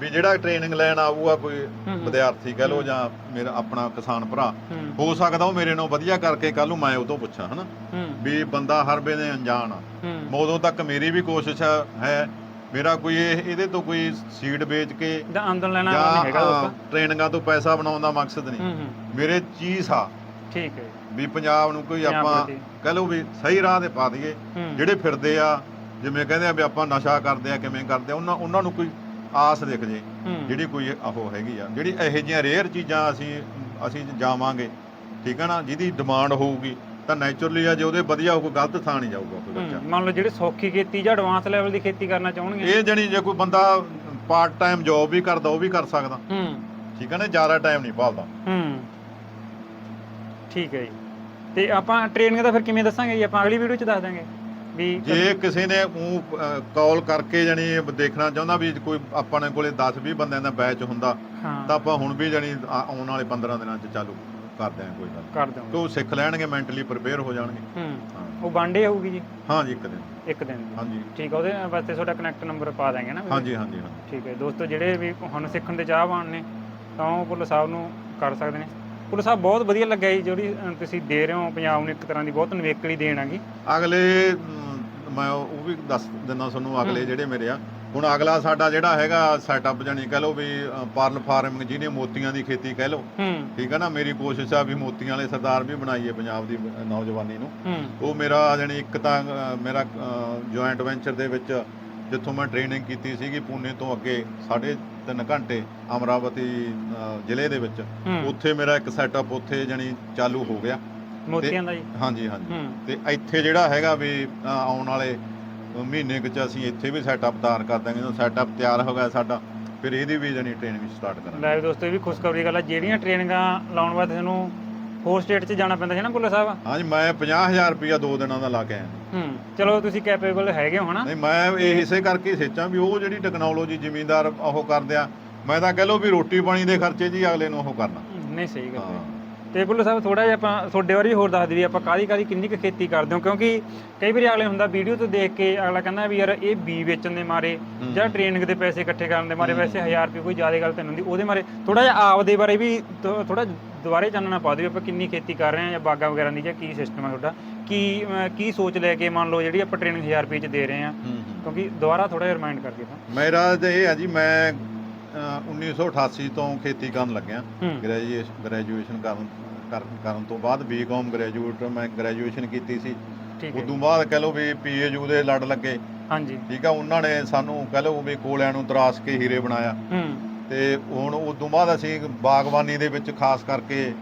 ਵੀ ਜਿਹੜਾ ਟ੍ਰੇਨਿੰਗ ਲੈਣ ਆਊਗਾ ਕੋਈ ਹੂੰ, ਹੂੰ। ਵਿਦਿਆਰਥੀ ਕਹ ਲਓ ਜਾਂ ਮੇਰਾ ਆਪਣਾ ਕਿਸਾਨ ਭਰਾ ਹੂੰ। ਹੋ ਸਕਦਾ ਉਹ ਮੇਰੇ ਨਾਲ ਵਧੀਆ ਕਰਕੇ ਕੱਲ ਨੂੰ ਮੈਂ ਉਹ ਤੋਂ ਪੁੱਛਾਂ ਹਨਾ? ਹੂੰ। ਵੀ ਬੰਦਾ ਹਰ ਵੇਲੇ ਅਣਜਾਣ ਆ। ਹੂੰ। ਉਦੋਂ ਤੱਕ ਮੇਰੀ ਵੀ ਕੋਸ਼ਿਸ਼ ਹੈ ਮੇਰਾ ਕੋਈ ਇਹ- ਇਹਦੇ ਤੋਂ ਕੋਈ ਸੀਡ ਵੇਚ ਕੇ ਦਾ ਆਮਦਨ ਲੈਣਾ ਜਾਂ ਨਹੀਂ ਹੈਗਾ ਅ, ਦੋਸਤਾਂ ਟ੍ਰੇਨਿੰਗਾਂ ਤੋਂ ਪੈਸਾ ਬਣਾਉਣ ਦਾ ਮਕਸਦ ਨਹੀਂ। ਹੂੰ ਹੂੰ। ਮੇਰੇ ਚੀਜ਼ ਆ। ਠੀਕ ਹੈ। ਵੀ ਪੰਜਾਬ ਨੂੰ ਕੋਈ ਪੰਜਾਬ ਆਪਾਂ ਪ੍ਰਤੀ। ਕਹ ਲਓ ਵੀ ਸਹੀ ਰਾਹ ਤੇ ਪਾ ਦਈਏ। ਹੂੰ। ਜਿਹੜੇ ਫਿਰਦੇ ਆ ਜਿਵੇਂ ਕਹਿੰਦੇ ਆ ਵੀ ਆਪਾਂ ਨਸ਼ਾ ਕਰਦੇ ਆ ਕਿਵੇਂ ਕਰਦੇ ਆ ਉਹਨਾਂ ਉਹਨਾਂ ਨੂੰ ਕੋਈ ਆਸ ਦਿਖ ਜੇ। ਹੂੰ। ਜਿਹੜੀ ਕੋਈ ਉਹ ਹੈਗੀ ਆ। ਜਿਹੜੀ ਇਹੋ ਜਿਹੀਆਂ ਰੇਅਰ ਚੀਜ਼ਾਂ ਅਸੀਂ ਅਸੀਂ ਜਾਵਾਂਗੇ। ਠੀਕ ਹੈ ਨਾ? ਜਿਹਦੀ ਡਿਮਾਂਡ ਹੋਊਗੀ। ਤਾਂ ਨੇਚਰਲੀ ਆ ਜੇ ਉਹਦੇ ਵਧੀਆ ਕੋਈ ਗਲਤ ਥਾਂ ਨਹੀਂ ਜਾਊਗਾ ਕੋਈ ਬੱਚਾ ਮੰਨ ਲਓ ਜਿਹੜੇ ਸੌਖੀ ਖੇਤੀ ਜਾਂ ਐਡਵਾਂਸ ਲੈਵਲ ਦੀ ਖੇਤੀ ਕਰਨਾ ਚਾਹਣਗੇ। ਇਹ ਜਣੀ ਜੇ ਕੋਈ ਬੰਦਾ ਪਾਰਟ ਟਾਈਮ ਜੌਬ ਵੀ ਕਰਦਾ ਉਹ ਵੀ ਕਰ ਸਕਦਾ। ਹੂੰ। ਠੀਕ ਹੈ ਨਾ ਜ਼ਿਆਦਾ ਟਾਈਮ ਨਹੀਂ ਭਾਲਦਾ। ਹੂੰ। ਠੀਕ ਹੈ ਜੀ। ਤੇ ਆਪਾਂ ਟ੍ਰੇਨਿੰਗ ਦਾ ਫਿਰ ਕਿਵੇਂ ਦੱਸਾਂਗੇ ਜੀ? ਆਪਾਂ ਅਗਲੀ ਵੀਡੀਓ 'ਚ ਦੱਸ ਦਾਂਗੇ ਵੀ ਜੇ ਕਿਸੇ ਨੇ ਉਹ ਕਾਲ ਕਰਕੇ ਜਣੀ ਦੇਖਣਾ ਚਾਹੁੰਦਾ ਵੀ ਕੋਈ ਆਪਣੇ ਕੋਲੇ 10 20 ਬੰਦਿਆਂ ਦਾ ਬੈਚ ਹੁੰਦਾ ਤਾਂ ਆਪਾਂ ਹੁਣ ਵੀ ਜਣੀ ਆਉਣ ਵਾਲੇ 15 ਦਿਨਾਂ ਚ ਚਾਲੂ। ਕਰਦੇ ਹਾਂ ਕੋਈ ਗੱਲ ਕਰ ਉਹ ਸਿੱਖ ਲੈਣਗੇ ਮੈਂਟਲੀ ਪ੍ਰਿਪੇਅਰ ਹੋ ਜਾਣਗੇ। ਹੂੰ। ਹਾਂ। ਉਹ ਬਾਂਡੇ ਹੋਊਗੀ ਜੀ? ਹਾਂ ਜੀ ਇੱਕ ਦਿਨ। ਇੱਕ ਦਿਨ ਦੀ। ਹਾਂਜੀ। ਠੀਕ ਆ ਉਹਦੇ ਵਾਸਤੇ ਤੁਹਾਡਾ ਕਨੈਕਟ ਨੰਬਰ ਪਾ ਦਾਂਗੇ ਨਾ। ਹਾਂਜੀ ਹਾਂਜੀ ਹਾਂ ਠੀਕ ਹੈ ਦੋਸਤੋ ਜਿਹੜੇ ਵੀ ਹੁਣ ਸਿੱਖਣ ਦੇ ਚਾਹਵਾਨ ਨੇ ਤਾਂ ਉਹ ਭੁੱਲਰ ਸਾਹਿਬ ਨੂੰ ਕਰ ਸਕਦੇ ਨੇ। ਭੁੱਲਰ ਸਾਹਿਬ ਬਹੁਤ ਵਧੀਆ ਲੱਗਿਆ ਜੀ ਜਿਹੜੀ ਅ, ਤੁਸੀਂ ਦੇ ਰਹੇ ਹੋ ਪੰਜਾਬ ਨੂੰ ਇੱਕ ਤਰ੍ਹਾਂ ਦੀ ਬਹੁਤ ਨਵੇਕਲੀ ਦੇਣ ਆਗੀ ਅਗਲੇ ਅਮ, ਮੈਂ ਉਹ ਉਹ ਵੀ ਦੱਸ ਦਿੰਦਾ ਤੁਹਾਨੂੰ ਅਗਲੇ। ਜਿਹੜੇ ਮੇਰੇ ਆ ਹੁਣ ਅਗਲਾ ਸਾਡਾ ਜਿਹੜਾ ਹੈਗਾ ਸੈਟਅਪ ਜਾਨੀ ਕਹ ਲਓ ਵੀ ਅ, ਪਰਲ ਫਾਰਮਿੰਗ ਜਿਹਨੇ ਮੋਤੀਆਂ ਦੀ ਖੇਤੀ ਕਹਿ ਲਓ। ਠੀਕ ਹੈ ਨਾ ਮੇਰੀ ਕੋਸ਼ਿਸ਼ ਆ ਵੀ ਮੋਤੀਆਂ ਵਾਲੇ ਸਰਦਾਰ ਵੀ ਬਣਾਈਏ ਪੰਜਾਬ ਦੀ ਨੌਜਵਾਨੀ ਨੂੰ। ਉਹ ਮੇਰਾ ਜਾਨੀ ਇੱਕ ਤਾਂ ਮੇਰਾ ਜੁਆਇੰਟ ਵੈਂਚਰ ਦੇ ਵਿੱਚ ਜਿੱਥੋਂ ਮੈਂ ਟ੍ਰੇਨਿੰਗ ਕੀਤੀ ਸੀਗੀ ਪੂਨੇ ਤੋਂ ਅੱਗੇ ਸਾਢੇ ਤਿੰਨ ਘੰਟੇ ਅਮਰਾਵਤੀ ਜ਼ਿਲ੍ਹੇ ਦੇ ਵਿੱਚ। ਉੱਥੇ ਮੇਰਾ ਇੱਕ ਸੈਟਅਪ ਉੱਥੇ ਜਾਨੀ ਚਾਲੂ ਹੋ ਗਿਆ। ਮੋਤੀਆਂ ਦਾ ਜੀ। ਹਾਂਜੀ ਹਾਂਜੀ। ਤੇ ਇੱਥੇ ਜਿਹੜਾ ਹੈਗਾ ਵੀ ਆਉਣ ਵਾਲੇ ਮਹੀਨੇ ਕੁ ਚ ਅਸੀਂ ਇੱਥੇ ਵੀ ਸੈਟਅਪ ਤਿਆਰ ਕਰ ਦਾਂਗੇ ਜਦੋਂ ਸੈਟਅਪ ਤਿਆਰ ਹੋ ਗਿਆ ਸਾਡਾ ਫਿਰ ਇਹਦੀ ਵੀ ਜਾਨੀ ਟ੍ਰੇਨਿੰਗ ਸਟਾਰਟ ਕਰਾਂਗੇ। ਲੈ ਵੀ ਦੋਸਤੋ ਇਹ ਵੀ ਖੁਸ਼ਖਬਰੀ ਗੱਲ ਆ ਜਿਹੜੀਆਂ ਟ੍ਰੇਨਿੰਗਾਂ ਲਾਉਣ ਵਾਸਤੇ ਤੁਹਾਨੂੰ ਹੋਰ ਸਟੇਟ 'ਚ ਜਾਣਾ ਪੈਂਦਾ ਸੀ ਨਾ ਭੁੱਲਰ ਸਾਹਿਬ? ਹਾਂਜੀ ਮੈਂ 50000 ਰੁਪਇਆ ਦੋ ਦਿਨਾਂ ਦਾ ਲਾ ਕੇ ਆਇਆ। ਹੂੰ ਚਲੋ ਤੁਸੀਂ ਕੈਪੇਬਲ ਹੈਗੇ ਹੋ ਹਨਾ? ਨਹੀਂ ਮੈਂ ਇਹ ਇਸੇ ਕਰਕੇ ਹੀ ਸੋਚਾਂ ਵੀ ਉਹ ਜਿਹੜੀ ਟੈਕਨੋਲੋਜੀ ਜ਼ਿਮੀਂਦਾਰ ਉਹ ਕਰਦੇ ਆ ਮੈਂ ਤਾਂ ਕਹ ਲਓ ਵੀ ਰੋਟੀ ਪਾਣੀ ਦੇ ਖਰਚੇ ਜੀ ਅਗਲੇ ਨੂੰ ਉਹ ਕਰਨਾ। ਨਹੀਂ ਸਹੀ ਗੱਲ ਹੈ। ਹਾਂ। ਤੇ ਭੁੱਲਰ ਸਾਹਿਬ ਥੋੜਾ ਜਿਹਾ ਆਪਾਂ ਤੁਹਾਡੇ ਬਾਰੇ ਹੋਰ ਦੱਸ ਦਈਏ ਆਪਾਂ ਕਾਦੀ ਕਾਦੀ ਕਿੰਨੀ ਕੁ ਖੇਤੀ ਕਰਦੇ ਹੋ ਕਿਉਂਕਿ ਕਈ ਵਾਰੀ ਅਗਲੇ ਹੁੰਦਾ ਵੀਡੀਓ ਤੋਂ ਦੇਖ ਕੇ ਅਗਲਾ ਕਹਿੰਦਾ ਵੀ ਯਾਰ ਇਹ ਬੀ ਵੇਚਣ ਦੇ ਮਾਰੇ। ਜਾਂ ਟ੍ਰੇਨਿੰਗ ਦੇ ਪੈਸੇ ਇਕੱਠੇ ਕਰਨ ਦੇ ਮਾਰੇ। ਵੈਸੇ 1000 ਰੁਪਏ ਕੋਈ ਜ਼ਿਆਦਾ ਗੱਲ ਤਾਂ ਨਹੀਂ ਹੁੰਦੀ ਉਹਦੇ ਮਾਰੇ ਥੋੜਾ ਜਿਹਾ ਆਪ ਦੇ ਬਾਰੇ ਵੀ ਥੋੜਾ ਦੁਬਾਰੇ ਜਾਣਨਾ ਪਾ ਦਿਓ ਆਪਾਂ ਕਿੰਨੀ ਖੇਤੀ ਕਰ ਰਹੇ ਹਾਂ ਜਾਂ ਬਾਗਾਂ ਵਗੈਰਾ ਦੀ ਜਾਂ ਕੀ ਸਿਸਟਮ ਹੈ ਤੁਹਾਡਾ ਕੀ ਕੀ ਸੋਚ ਲੈ ਕੇ ਮੰਨ ਲਓ ਜਿਹੜੀ ਆਪਾਂ ਟ੍ਰੇਨਿੰਗ 1000 ਰੁਪਏ ਚ ਦੇ ਰਹੇ ਹਾਂ। ਕਿਉਂਕਿ ਦੁਬਾਰਾ ਥੋੜਾ ਜਿਹਾ ਰਿਮਾਈਂਡ ਕਰਕੇ ਤਾਂ ਮੇਰਾ ਤੇ ਇਹ ਆ ਜੀ ਮੈਂ 1988 ਤੋਂ ਖੇਤੀ ਕਰਨ ਲੱਗਿਆ। ਗ੍ਰੈਜੂਏਸ਼ਨ ਗ੍ਰੈਜੂਏਸ਼ਨ ਕਰਨ ਕਰ- ਕਰਨ ਤੋਂ ਬਾਅਦ ਬੀਕਾਮ ਗ੍ਰੈਜੂਏਟ ਮੈਂ ਗ੍ਰੈਜੂਏਸ਼ਨ ਕੀਤੀ ਸੀ। ਠੀਕ ਹੈ ਉਦੋਂ ਬਾਅਦ ਕਹ ਲਓ ਵੀ ਪੀਏਯੂ ਦੇ ਲੜ ਲੱਗੇ। ਹਾਂਜੀ। ਠੀਕ ਆ ਉਹਨਾਂ ਨੇ ਸਾਨੂੰ ਕਹ ਲਓ ਵੀ ਕੋਲਿਆਂ ਨੂੰ ਤਰਾਸ਼ ਕੇ ਹੀਰੇ ਬਣਾਇਆ। ਹੂੰ। ਤੇ ਹੁਣ ਉਦੋਂ ਬਾਅਦ ਅਸੀਂ ਬਾਗਬਾਨੀ ਦੇ ਵਿੱਚ ਖਾਸ ਕਰਕੇ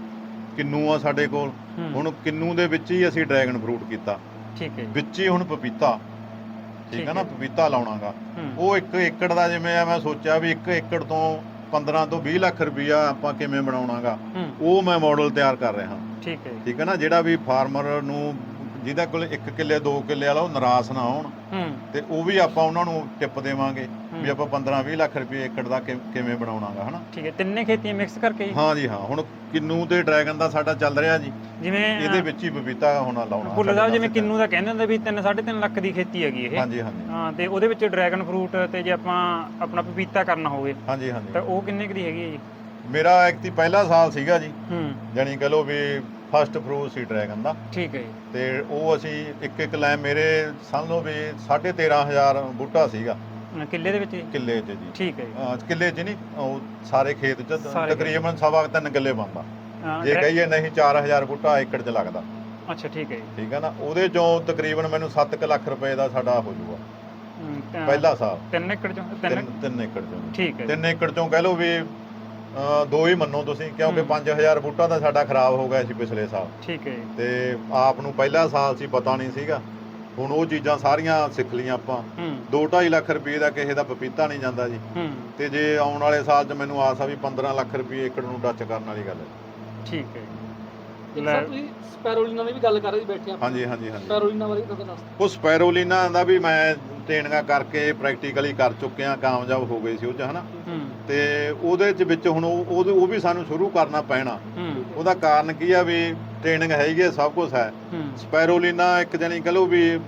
ਕਿੰਨੂ ਆ ਸਾਡੇ ਕੋਲ। ਹੂੰ। ਹੁਣ ਕਿੰਨੂ ਦੇ ਵਿੱਚ ਹੀ ਅਸੀਂ ਡਰੈਗਨ ਫਰੂਟ ਕੀਤਾ। ਠੀਕ ਹੈ ਜੀ। ਵਿੱਚ ਹੀ ਹੁਣ ਪਪੀਤਾ। ਠੀਕ ਆ ਨਾ ਹੈ। ਪਪੀਤਾ ਲਾਉਣਾਗਾ ਹੂੰ ਉਹ ਇੱਕ ਏਕੜ ਦਾ ਜਿਵੇਂ ਆ ਮੈਂ ਸੋਚਿਆ ਵੀ ਇੱਕ ਏਕੜ ਤੋਂ 15 ਤੋਂ 20 ਲੱਖ ਰੁਪਈਆ ਆਪਾਂ ਕਿਵੇਂ ਬਣਾਉਣਾਗਾ ਹੂੰ ਉਹ ਮੈਂ ਮਾਡਲ ਤਿਆਰ ਕਰ ਰਿਹਾ ਠੀਕ ਹੈ। ਠੀਕ ਹੈ ਨਾ ਜਿਹੜਾ ਵੀ ਫਾਰਮਰ ਨੂੰ ਜਿਹਦਾ ਕੋਲ 1 ਕਿੱਲੇ 2 ਕਿੱਲੇ ਵਾਲਾ ਉਹ ਨਿਰਾਸ਼ ਨਾ ਹੋਣ। ਤੇ ਉਹ ਵੀ ਆਪਾਂ ਉਹਨਾਂ ਨੂੰ ਟਿਪ ਦੇਵਾਂਗੇ। ਵੀ ਆਪਾਂ 15 20 ਲੱਖ ਰੁਪਏ ਏਕੜ ਦਾ ਕਿ- ਕਿਵੇਂ ਬਣਾਉਣਾਗਾ ਹਨਾ? ਠੀਕ ਹੈ ਤਿੰਨੇ ਖੇਤੀਆਂ ਮਿਕਸ ਕਰਕੇ ਜੀ? ਹਾਂ ਜੀ ਹਾਂ। ਹੁਣ ਕਿੰਨੂ ਤੇ ਡਰੈਗਨ ਦਾ ਸਾਡਾ ਚੱਲ ਰਿਹਾ ਜੀ। ਜਿਵੇਂ ਇਹਦੇ ਵਿੱਚ ਹੀ ਪਪੀਤਾ ਹੋਣਾ ਲਾਉਣਾ ਭੁੱਲਰ ਸਾਹਿਬ ਜਿਵੇਂ। ਕਿੰਨੂ ਦਾ ਕਹਿੰਦੇ ਹੁੰਦੇ ਵੀ 3 3.5 ਲੱਖ ਦੀ ਖੇਤੀ ਹੈਗੀ ਇਹ। ਹਾਂਜੀ ਹਾਂਜੀ। ਹਾਂ ਤੇ ਉਹਦੇ ਵਿੱਚ ਡਰੈਗਨ ਫਰੂਟ ਤੇ ਜੇ ਆਪਾਂ ਆਪਣਾ ਪਪੀਤਾ ਕਰਨਾ ਹੋਵੇ ਹਾਂਜੀ ਹਾਂਜੀ। ਤਾਂ ਉਹ ਕਿੰਨੇ ਕੁ ਦੀ ਹੈਗੀ ਹੈ ਜੀ? ਮੇਰਾ ਐਕਤੀ ਪਹਿਲਾ ਸਾਲ ਸੀਗਾ ਜੀ। ਹੂੰ। ਜਾਣੀ ਕਹ ਲਓ ਵੀ ਫਸਟ ਫਰੂਟ ਸੀ ਡਰੈਗਨ ਦਾ। ਠੀਕ ਹੈ ਜੀ। ਤੇ ਉਹ ਅਸੀਂ ਇੱਕ ਇੱਕ ਲੈ ਮੇਰੇ ਲਓ ਵੀ 13500 ਬੂਟਾ ਸੀਗਾ। ਅ, ਕਿੱਲੇ ਦੇ ਵਿੱਚ ਜੀ? ਕਿੱਲੇ 'ਚ ਜੀ। ਠੀਕ ਹੈ ਜੀ। ਅਹ ਕਿੱਲੇ 'ਚ ਨਹੀਂ ਉਹ ਸਾਰੇ ਖੇਤ 'ਚ ਸਾਰੇ ਤਕਰੀਬਨ ਸਵਾ ਕੁ ਤਿੰਨ ਕਿੱਲੇ ਬਣਦਾ। ਅ, ਜੇ ਡਰੈ- ਕਹੀਏ ਨਹੀਂ 4000 ਬੂਟਾ ਏਕੜ 'ਚ ਲੱਗਦਾ। ਅੱਛਾ ਠੀਕ ਹੈ ਜੀ। ਠੀਕ ਹੈ ਨਾ? ਉਹਦੇ 'ਚੋਂ ਤਕਰੀਬਨ ਮੈਨੂੰ 7 ਲੱਖ ਰੁਪਏ ਦਾ ਸਾਡਾ ਹੋ ਜਾਊਗਾ ਪਹਿਲਾ ਸਾਲ। ਤਿੰਨ ਏਕੜ ਚੋਂ ਤਿੰਨ ਤਿੰਨ ਤਿੰਨ ਏਕੜ 'ਚੋਂ। ਠੀਕ ਹੈ ਜੀ। ਤਿੰਨ ਏਕੜ 'ਚੋਂ ਕਹਿ ਲਓ ਵੀ ਦੋ ਹੀ ਮੰਨੋ ਤੁਸੀਂ ਕਿਉਂਕਿ ਹੂੰ। 5000 ਬੂਟਾ ਤਾਂ ਸਾਡਾ ਖਰਾਬ ਹੋ ਗਿਆ ਸੀ ਪਿਛਲੇ ਸਾਲ। ਠੀਕ ਹੈ ਜੀ। ਤੇ ਆਪ ਨੂੰ ਪਹਿਲਾ ਸਾਲ ਸੀ ਪਤਾ ਨਹੀਂ ਸੀਗਾ। ਹੁਣ ਉਹ ਚੀਜ਼ਾਂ ਸਾਰੀਆਂ ਸਿੱਖ ਲਈਆਂ ਆਪਾਂ। ਹੂੰ। 2.5 ਲੱਖ ਰੁਪਏ ਦਾ ਕਿਸੇ ਦਾ ਪਪੀਤਾ ਨਹੀਂ ਜਾਂਦਾ ਜੀ। ਹੂੰ। ਤੇ ਜੇ ਆਉਣ ਵਾਲੇ ਸਾਲ 'ਚ ਮੈਨੂੰ ਆਸ ਆ ਵੀ 15 ਲੱਖ ਰੁਪਏ ਏਕੜ ਨੂੰ ਟੱਚ ਕਰਨ ਵਾਲੀ ਗੱਲ ਹੈ। ਠੀਕ ਹੈ ਜੀ। ਇੱਕ ਲੈ- ਸਰ ਤੁਸੀਂ ਸਪੈਰੋਲੀਨਾ ਦੀ ਵੀ ਗੱਲ ਕਰ ਰਹੇ ਸੀ ਬੈਠੇ ਆਪਾਂ। ਹਾਂਜੀ ਹਾਂਜੀ ਹਾਂਜੀ। ਸਪੈਰੋਲੀਨਾ ਬਾਰੇ ਤਾਂ ਦੱਸ ਉਹ ਸਪੈਰੋਲੀਨਾ ਦਾ ਵੀ ਮੈਂ ਟ੍ਰੇਨਿੰਗਾਂ ਕਰਕੇ ਪ੍ਰੈਕਟੀਕਲੀ ਕਰ ਚੁੱਕਿਆ ਕਾਮਯਾਬ ਹੋ ਗਏ ਸੀ ਉਹ 'ਚ ਹਨਾ? ਹੂੰ। ਤੇ ਉਹਦੇ 'ਚ ਵਿੱਚ ਹੁਣ ਉਹ ਉਹਦੇ- ਉਹ ਵੀ ਸਾਨੂੰ ਸ਼ੁਰੂ ਕਰਨਾ ਪੈਣਾ। ਹੂੰ। ਉਹਦਾ ਕਾਰਨ ਕੀ ਆ ਵੀ ਟ੍ਰੇਨਿੰਗ ਹੈਗੀ ਆ ਸਭ ਕੁਝ ਹੈ। ਸਪੈਰੋਲੀਨਾ ਇੱਕ ਜਣੀ ਕਹ ਲਓ ਵੀ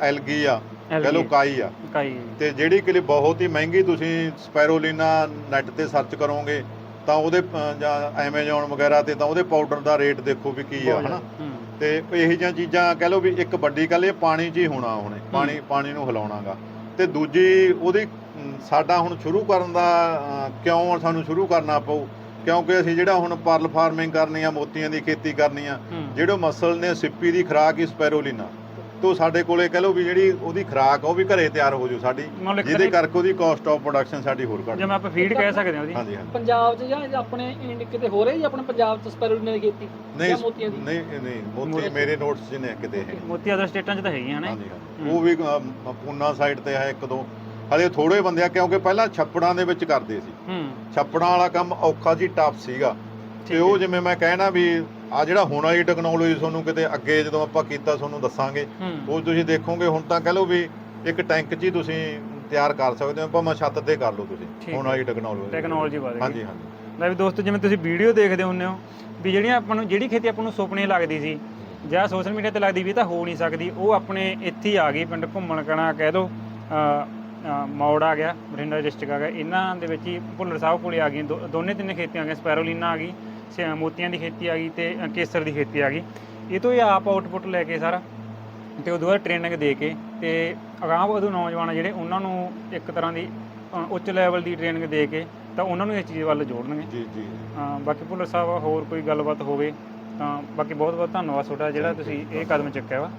ਐਲਗੀ ਆ ਕਹ ਲਓ ਕਾਈ ਆ। ਤੇ ਜਿਹੜੀ ਕਿ ਬਹੁਤ ਹੀ ਮਹਿੰਗੀ ਤੁਸੀਂ ਸਪੈਰੋਲੀਨਾ ਨੈਟ ਤੇ ਸਰਚ ਕਰੋਗੇ ਤਾਂ ਉਹਦੇ ਅ, ਜਾਂ ਐਮਾਜ਼ੋਨ ਵਗੈਰਾ ਤੇ ਤਾਂ ਉਹਦੇ ਪਾਊਡਰ ਦਾ ਰੇਟ ਦੇਖੋ ਵੀ ਕੀ ਆ ਹਨਾ? ਤੇ ਇਹੋ ਜਿਹੀਆਂ ਚੀਜ਼ਾਂ ਕਹਿ ਲਓ ਵੀ ਇੱਕ ਵੱਡੀ ਗੱਲ ਇਹ ਪਾਣੀ 'ਚ ਹੀ ਹੋਣਾ ਹੁਣੇ ਪਾਣੀ ਪਾਣੀ ਨੂੰ ਹਿਲਾਉਣਾਗਾ। ਤੇ ਦੂਜੀ ਉਹਦੀ ਅਮ, ਸਾਡਾ ਹੁਣ ਸ਼ੁਰੂ ਕਰਨ ਦਾ ਅ, ਕਿਉਂ ਸਾਨੂੰ ਸ਼ੁਰੂ ਕਰਨਾ ਪਊ? ਕਿਉਂਕਿ ਅਸੀਂ ਜਿਹੜਾ ਹੁਣ ਪਰਲ ਫਾਰਮਿੰਗ ਕਰਨੀ ਆ ਮੋਤੀਆਂ ਦੀ ਖੇਤੀ ਕਰਨੀ ਆ ਜਿਹੜੇ ਮਸਲ ਨੇ ਸਿੱਪੀ ਦੀ ਖੁਰਾਕ ਹੀ ਸਪੈਰੋਲੀਨਾ ਤੋਂ ਸਾਡੇ ਕੋਲੇ ਕਹ ਲਓ ਵੀ ਜਿਹੜੀ ਉਹਦੀ ਖੁਰਾਕ ਆ ਉਹ ਵੀ ਘਰੇ ਤਿਆਰ ਹੋ ਜੂ ਸਾਡੀ। ਇੱਕ ਜਿਹਦੇ ਕਰਕੇ ਉਹਦੀ ਕਾਸਟ ਆਫ ਪ੍ਰੋਡਕਸ਼ਨ ਸਾਡੀ ਹੋਰ ਘਟ ਜਿਵੇਂ ਆਪਾਂ ਫੀਡ ਕਹਿ ਸਕਦੇ ਹਾਂ ਉਹਦੀ। ਹਾਂਜੀ ਹਾਂਜੀ। ਪੰਜਾਬ 'ਚ ਜਾਂ ਆਪਣੇ ਇੰਡ- ਕਿਤੇ ਹੋ ਰਹੀ ਜਾਂ ਆਪਣੇ ਪੰਜਾਬ 'ਚ ਸਪੈਰੂਲਿਨਾ ਦੀ ਖੇਤੀ? ਨਹੀਂ ਜਾਂ ਮੋਤੀਆਂ ਦੀ? ਨਹੀਂ ਨਹੀਂ ਮੋਤੀ ਮੋਤੀ- ਮੇਰੇ ਨੋਟਸ 'ਚ ਨੇ ਕਿਤੇ ਹੈ। ਮੋਤੀ ਅਦਰ ਸਟੇਟਾਂ 'ਚ ਤਾਂ ਹੈਗੀਆਂ ਨੇ। ਹਾਂਜੀ ਹਾਂਜੀ। ਹੂੰ। ਉਹ ਵੀ ਅਮ, ਪੂਨਾ ਸਾਈਡ ਤੇ ਹੈ ਇੱਕ ਦੋ। ਹਲੇ ਥੋੜੇ ਬੰਦੇ ਆ ਕਿਉਂਕਿ ਪਹਿਲਾਂ ਛੱਪੜਾਂ ਦੇ ਵਿੱਚ ਕਰਦੇ ਸੀ। ਹੂੰ। ਛੱਪੜਾਂ ਵਾਲਾ ਕੰਮ ਔਖਾ ਜੀ ਟਫ ਸੀਗਾ। ਤੇ ਉਹ ਹੈ। ਜਿਵੇਂ ਮੈਂ ਕਹਿਣਾ ਵੀ ਆ ਜਿਹੜਾ ਹੁਣ ਵਾਲੀ ਟੈਕਨੋਲੋਜੀ ਤੁਹਾਨੂੰ ਕਿਤੇ ਅੱਗੇ ਜਦੋਂ ਆਪਾਂ ਕੀਤਾ ਤੁਹਾਨੂੰ ਦੱਸਾਂਗੇ। ਉਹ ਤੁਸੀਂ ਦੇਖੋਗੇ ਹੁਣ ਤਾਂ ਕਹ ਲਓ ਵੀ ਇੱਕ ਟੈਂਕ ਹੀ ਤੁਸੀਂ ਤਿਆਰ ਕਰ ਸਕਦੇ ਹੋ ਭਾਵੇਂ ਛੱਤ ਤੇ ਕਰ ਲਓ ਤੁਸੀਂ ਹੁਣ ਵਾਲੀ ਟੈਕਨੋਲੋਜੀ ਟੈਕਨੋਲੋਜੀ ਵਧ ਗਈ। ਹਾਂਜੀ ਹਾਂਜੀ। ਲੈ ਵੀ ਦੋਸਤੋ ਜਿਵੇਂ ਤੁਸੀਂ ਵੀਡੀਓ ਦੇਖਦੇ ਹੁੰਦੇ ਹੋ ਵੀ ਜਿਹੜੀਆਂ ਆਪਾਂ ਨੂੰ ਜਿਹੜੀ ਖੇਤੀ ਆਪਾਂ ਨੂੰ ਸੁਪਨੇ ਲੱਗਦੀ ਸੀ ਜਾਂ ਸੋਸ਼ਲ ਮੀਡੀਆ ਤੇ ਲੱਗਦੀ ਵੀ ਤਾਂ ਹੋ ਨਹੀਂ ਸਕਦੀ ਉਹ ਆਪਣੇ ਇੱਥੇ ਆ ਗਈ ਪਿੰਡ ਘੁੰਮਣ ਕਣਾ ਕਹਿ ਲਓ ਮੌੜ ਆ ਗਿਆ ਬਠਿੰਡਾ ਡਿਸਟ੍ਰਿਕਟ ਆ ਗਿਆ ਇਹਨਾਂ ਦੇ ਵਿੱਚ ਹੀ ਭੁੱਲਰ ਸਾਹਿਬ ਕੋਲੇ ਆ ਗਈਆਂ ਦੋਨੇ ਤਿੰਨੇ ਖੇਤੀਆਂ ਆ ਗਈਆਂ ਸਪੈਰੋਲੀਨਾ ਆ ਗਈ ਸ- ਮੋਤੀਆਂ ਦੀ ਖੇਤੀ ਆ ਗਈ ਤੇ ਅ, ਕੇਸਰ ਦੀ ਖੇਤੀ ਆ ਗਈ। ਇਹ ਤੋਂ ਇਹ ਆਪ ਆਊਟਪੁੱਟ ਲੈ ਕੇ ਸਾਰਾ। ਤੇ ਉਦੋਂ ਬਾਅਦ ਟ੍ਰੇਨਿੰਗ ਦੇ ਕੇ ਤੇ ਅਗਾਂਹ ਵਧੂ ਨੌਜਵਾਨ ਆ ਜਿਹੜੇ ਉਹਨਾਂ ਨੂੰ ਇੱਕ ਤਰ੍ਹਾਂ ਦੀ ਅ, ਉੱਚ ਲੈਵਲ ਦੀ ਟ੍ਰੇਨਿੰਗ ਦੇ ਕੇ ਤਾਂ ਉਹਨਾਂ ਨੂੰ ਇਸ ਚੀਜ਼ ਵੱਲ ਜੋੜਨਗੇ। ਜੀ ਜੀ। ਹਾਂ ਬਾਕੀ ਭੁੱਲਰ ਸਾਹਿਬ ਹੋਰ ਕੋਈ ਗੱਲਬਾਤ ਹੋਵੇ ਤਾਂ ਬਾਕੀ ਬਹੁਤ ਬਹੁਤ ਧੰਨਵਾਦ ਤੁਹਾਡਾ ਜਿਹੜਾ ਤੁਸੀਂ ਇਹ ਕਦਮ ਚੁੱਕਿਆ ਵਾ।